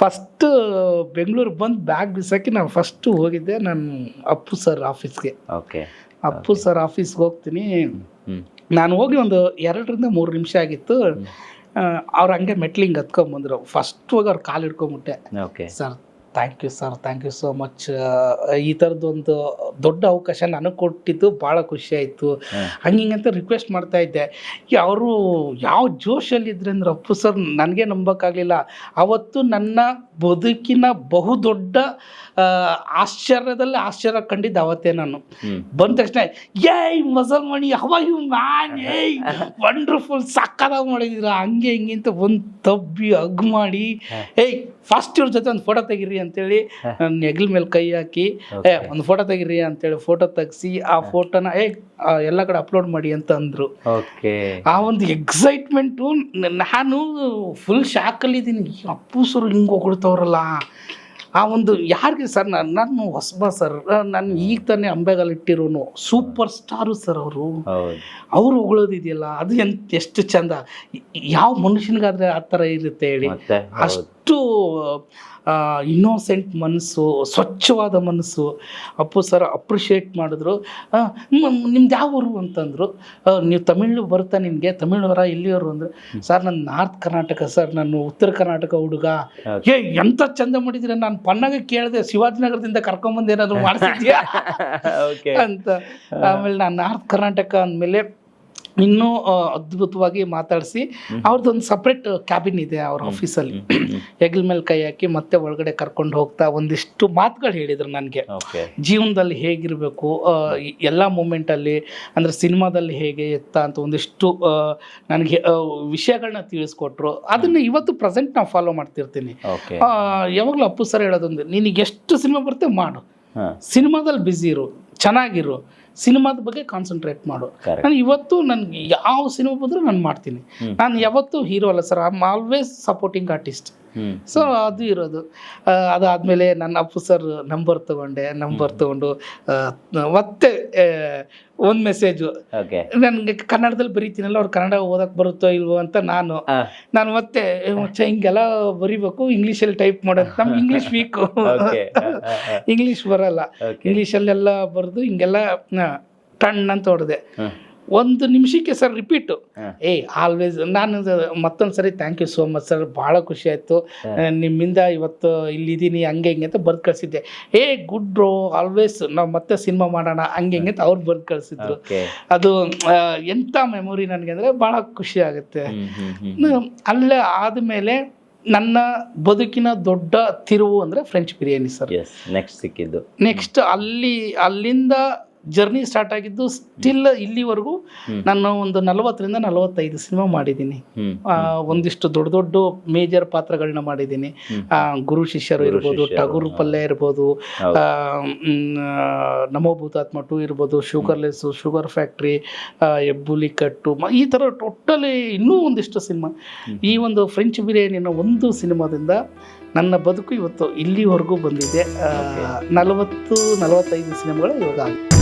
ಫಸ್ಟ್ ಬೆಂಗಳೂರಿಗೆ ಬಂದು ಬ್ಯಾಗ್ ಬಿಸಾಕಿ ನಾನು ಫಸ್ಟು ಹೋಗಿದ್ದೆ ನಾನು ಅಪ್ಪು ಸರ್ ಆಫೀಸ್ಗೆ ಓಕೆ ಅಪ್ಪು ಸರ್ ಆಫೀಸ್ಗೆ ಹೋಗ್ತೀನಿ. ನಾನು ಹೋಗಿ ಒಂದು ಎರಡರಿಂದ ಮೂರು ನಿಮಿಷ ಆಗಿತ್ತು. ಅವ್ರು ಹಂಗೆ ಮೆಟ್ಲಿಂಗ್ ಹತ್ಕೊಂಬಂದ್ರು ಫಸ್ಟ್ ಹೋಗಿ ಅವ್ರು ಕಾಲು ಹಿಡ್ಕೊಂಬಿಟ್ಟೆ okay sir thank you sir thank you so much ಈ ಥರದ್ದೊಂದು ದೊಡ್ಡ ಅವಕಾಶ ನನಗೆ ಕೊಟ್ಟಿದ್ದು ಭಾಳ ಖುಷಿ ಆಯಿತು. ಹಂಗೆ ಹಿಂಗೆ ಅಂತ ರಿಕ್ವೆಸ್ಟ್ ಮಾಡ್ತಾ ಇದ್ದೆ. ಅವರು ಯಾವ ಜೋಶಲ್ಲಿ ಅಂದ್ರೆ ಅಪ್ಪು ಸರ್ ನನಗೆ ನಂಬೋಕ್ಕಾಗಲಿಲ್ಲ. ಅವತ್ತು ನನ್ನ ಬದುಕಿನ ಬಹುದೊಡ್ಡ ಆಶ್ಚರ್ಯದಲ್ಲಿ ಆಶ್ಚರ್ಯ ಕಂಡಿದ್ದು ಅವತ್ತೇ ನಾನು. ಬಂದ ತಕ್ಷಣ ಏಯ್ muscle Mani how are you man ಏಯ್ ವಂಡರ್ಫುಲ್ ಸಕ್ಕದಾಗ ಮಾಡಿದಿರ? ಹಂಗೆ ಹಿಂಗೆ ಅಂತ ಒಂದು ತಬ್ಬಿ ಅಗ್ ಮಾಡಿ ಏಯ್ ಫಸ್ಟ್ ಇವ್ರ ಜೊತೆ ಒಂದು ಫೋಟೋ ತೆಗಿರಿ ಅಂತೇಳಿ ನನ್ನ ಹೆಗಲ ಮೇಲೆ ಕೈ ಹಾಕಿ ಏ ಒಂದು ಫೋಟೋ ತೆಗಿರಿ ಅಂತೇಳಿ ಫೋಟೋ ತೆಗ್ಸಿ ಆ ಫೋಟೋನ ಏ ಎಲ್ಲ ಕಡೆ ಅಪ್ಲೋಡ್ ಮಾಡಿ ಅಂತ ಅಂದರು. ಓಕೆ ಆ ಒಂದು ಎಕ್ಸೈಟ್ಮೆಂಟು ನಾನು ಫುಲ್ ಶಾಕಲ್ಲಿದ್ದೀನಿ ಅಪ್ಪು ಸರ್ ಹಿಂಗೆ ಹೊಗಳ್ತವ್ರಲ್ಲ ಆ ಒಂದು ಯಾರಿಗೆ ಸರ್ ನಾನು ನಾನು ಹೊಸಬ ಸರ್ ನಾನು ಈಗ ತಾನೇ ಅಂಬೆಗಾಲ್ ಇಟ್ಟಿರೋನು ಸೂಪರ್ ಸ್ಟಾರು ಸರ್ ಅವರು. ಅವ್ರು ಹೊಗಳೋದಿದೆಯಲ್ಲ ಅದು ಎಂತ ಎಷ್ಟು ಚಂದ. ಯಾವ ಮನುಷ್ಯನಿಗಾದ್ರೆ ಆ ಥರ ಇರುತ್ತೆ ಹೇಳಿ. ಅಷ್ಟು ಇನ್ನೋಸೆಂಟ್ ಮನಸ್ಸು ಸ್ವಚ್ಛವಾದ ಮನಸ್ಸು. ಅಪ್ಪು ಸರ್ ಅಪ್ರಿಷಿಯೇಟ್ ಮಾಡಿದ್ರು. ನಿಮ್ದು ಯಾವ ಊರು ಅಂತಂದರು. ನೀವು ತಮಿಳು ಬರುತ್ತಾ ನಿಮಗೆ ತಮಿಳುವರ ಎಲ್ಲಿಯವರು ಅಂದ್ರೆ ಸರ್ ನಾನು ನಾರ್ತ್ ಕರ್ನಾಟಕ ಸರ್ ನಾನು ಉತ್ತರ ಕರ್ನಾಟಕ ಹುಡುಗ. ಏ ಎಂತ ಚಂದ ಮಾಡಿದ್ರೆ ನಾನು ಪನ್ನಾಗ ಕೇಳಿದೆ ಶಿವಾಜಿನಗರದಿಂದ ಕರ್ಕೊಂಬಂದು ಏನಾದ್ರು ಮಾಡಿಸಿದ್ಯಾ <laughs> ಅಂತ. ಆಮೇಲೆ ನಾನು ನಾರ್ತ್ ಕರ್ನಾಟಕ ಅಂದಮೇಲೆ ಇನ್ನೂ ಅದ್ಭುತವಾಗಿ ಮಾತಾಡಿಸಿ ಅವ್ರದ್ದೊಂದು ಸಪ್ರೇಟ್ ಕ್ಯಾಬಿನ್ ಇದೆ ಅವ್ರ ಆಫೀಸಲ್ಲಿ ಹೆಗಲ್ ಮೇಲೆ ಕೈ ಹಾಕಿ ಮತ್ತೆ ಒಳಗಡೆ ಕರ್ಕೊಂಡು ಹೋಗ್ತಾ ಒಂದಿಷ್ಟು ಮಾತುಗಳು ಹೇಳಿದ್ರು ನನಗೆ. ಜೀವನದಲ್ಲಿ ಹೇಗಿರಬೇಕು ಎಲ್ಲ ಮೂಮೆಂಟಲ್ಲಿ ಅಂದರೆ ಸಿನಿಮಾದಲ್ಲಿ ಹೇಗೆ ಎತ್ತ ಅಂತ ಒಂದಿಷ್ಟು ನನಗೆ ವಿಷಯಗಳನ್ನ ತಿಳಿಸ್ಕೊಟ್ರು. ಅದನ್ನು ಇವತ್ತು ಪ್ರೆಸೆಂಟ್ ನಾವು ಫಾಲೋ ಮಾಡ್ತಿರ್ತೀನಿ. ಯಾವಾಗಲೂ ಅಪ್ಪು ಸರ್ ಹೇಳೋದೊಂದು ನಿನಗೆ ಎಷ್ಟು ಸಿನಿಮಾ ಬರುತ್ತೆ ಮಾಡು. ಸಿನಿಮಾದಲ್ಲಿ ಬ್ಯುಸಿ ಇರು ಚೆನ್ನಾಗಿರು. ಸಿನಿಮಾದ ಬಗ್ಗೆ ಕಾನ್ಸಂಟ್ರೇಟ್ ಮಾಡು. ನಾನು ಇವತ್ತು ನನಗೆ ಯಾವ ಸಿನಿಮಾ ಬಂದರೂ ನಾನು ಮಾಡ್ತೀನಿ. ನಾನು ಯಾವತ್ತೂ ಹೀರೋ ಅಲ್ಲ sir I am always supporting artist so ಅದು ಇರೋದು. ಅದಾದ್ಮೇಲೆ ನನ್ನ ಅಪ್ಪು ಸರ್ ನಂಬರ್ ತಗೊಂಡೆ ನಂಬರ್ ತಗೊಂಡು ಮತ್ತೆ ಒಂದು ಮೆಸೇಜು ನನಗೆ ಕನ್ನಡದಲ್ಲಿ ಬರೀತೀನಲ್ಲ ಅವ್ರು ಕನ್ನಡ ಓದಕ್ಕೆ ಬರುತ್ತೋ ಇಲ್ವೋ ಅಂತ ನಾನು. ನಾನು ಮತ್ತೆ ಹಿಂಗೆಲ್ಲ ಬರಿಬೇಕು ಇಂಗ್ಲೀಷಲ್ಲಿ ಟೈಪ್ ಮಾಡೋದು ನಮ್ಗೆ ಇಂಗ್ಲೀಷ್ ವೀಕು ಇಂಗ್ಲೀಷ್ ಬರಲ್ಲ. ಇಂಗ್ಲೀಷಲ್ಲೆಲ್ಲ ಬರೆದು ಹಿಂಗೆಲ್ಲ ಟಣ್ಣ ಟಣ್ ಅಂತ ಹೊಡೆದೆ ಒಂದು ನಿಮಿಷಕ್ಕೆ ಸರ್ ರಿಪೀಟು. ಏ ಆಲ್ವೇಸ್ ನಾನು ಮತ್ತೊಂದು ಸರಿ thank you so much sir ಭಾಳ ಖುಷಿ ಆಯಿತು. ನಿಮ್ಮಿಂದ ಇವತ್ತು ಇಲ್ಲಿದ್ದೀನಿ ಹಂಗೆ ಹಿಂಗೆ ಅಂತ ಬರ್ದು ಕಳಿಸಿದ್ದೆ. ಏ ಗುಡ್ ಬ್ರೋ ಆಲ್ವೇಸ್ ನಾವು ಮತ್ತೆ ಸಿನಿಮಾ ಮಾಡೋಣ ಹಂಗೆ ಹಿಂಗೆ ಅಂತ ಅವ್ರು ಬರ್ದು ಕಳಿಸಿದ್ರು. ಅದು ಎಂಥ ಮೆಮೊರಿ ನನಗೆ ಅಂದರೆ ಭಾಳ ಖುಷಿ ಆಗುತ್ತೆ. ಅಲ್ಲೇ ಆದಮೇಲೆ ನನ್ನ ಬದುಕಿನ ದೊಡ್ಡ ತಿರುವು ಅಂದರೆ ಫ್ರೆಂಚ್ ಬಿರಿಯಾನಿ ಸರ್ ನೆಕ್ಸ್ಟ್ ಸಿಕ್ಕಿದ್ದು. ನೆಕ್ಸ್ಟ್ ಅಲ್ಲಿ ಅಲ್ಲಿಂದ ಜರ್ನಿ ಸ್ಟಾರ್ಟ್ ಆಗಿದ್ದು ಸ್ಟಿಲ್ ಇಲ್ಲಿವರೆಗೂ ನಾನು ಒಂದು ನಲವತ್ತರಿಂದ ನಲವತ್ತೈದು ಸಿನಿಮಾ ಮಾಡಿದ್ದೀನಿ. ಒಂದಿಷ್ಟು ದೊಡ್ಡ ದೊಡ್ಡ ಮೇಜರ್ ಪಾತ್ರಗಳನ್ನ ಮಾಡಿದ್ದೀನಿ. ಗುರು ಶಿಷ್ಯರು ಇರ್ಬೋದು ಟಗುರ್ ಪಲ್ಯ ಇರ್ಬೋದು ನಮೋ ಭೂತಾತ್ಮ ಟು ಇರ್ಬೋದು ಶುಗರ್ಲೆಸ್ಸು ಶುಗರ್ ಫ್ಯಾಕ್ಟ್ರಿ ಎಬ್ಬುಲಿ ಕಟ್ಟು ಮ- ಈ ಥರ ಟೋಟಲಿ ಇನ್ನೂ ಒಂದಿಷ್ಟು ಸಿನಿಮಾ. ಈ ಒಂದು ಫ್ರೆಂಚ್ ಬಿರಿಯಾನಿನ ಒಂದು ಸಿನಿಮಾದಿಂದ ನನ್ನ ಬದುಕು ಇವತ್ತು ಇಲ್ಲಿವರೆಗೂ ಬಂದಿದೆ. ನಲವತ್ತು ನಲವತ್ತೈದು ಸಿನಿಮಾಗಳು ಇವಾಗ ಆಗಿದೆ.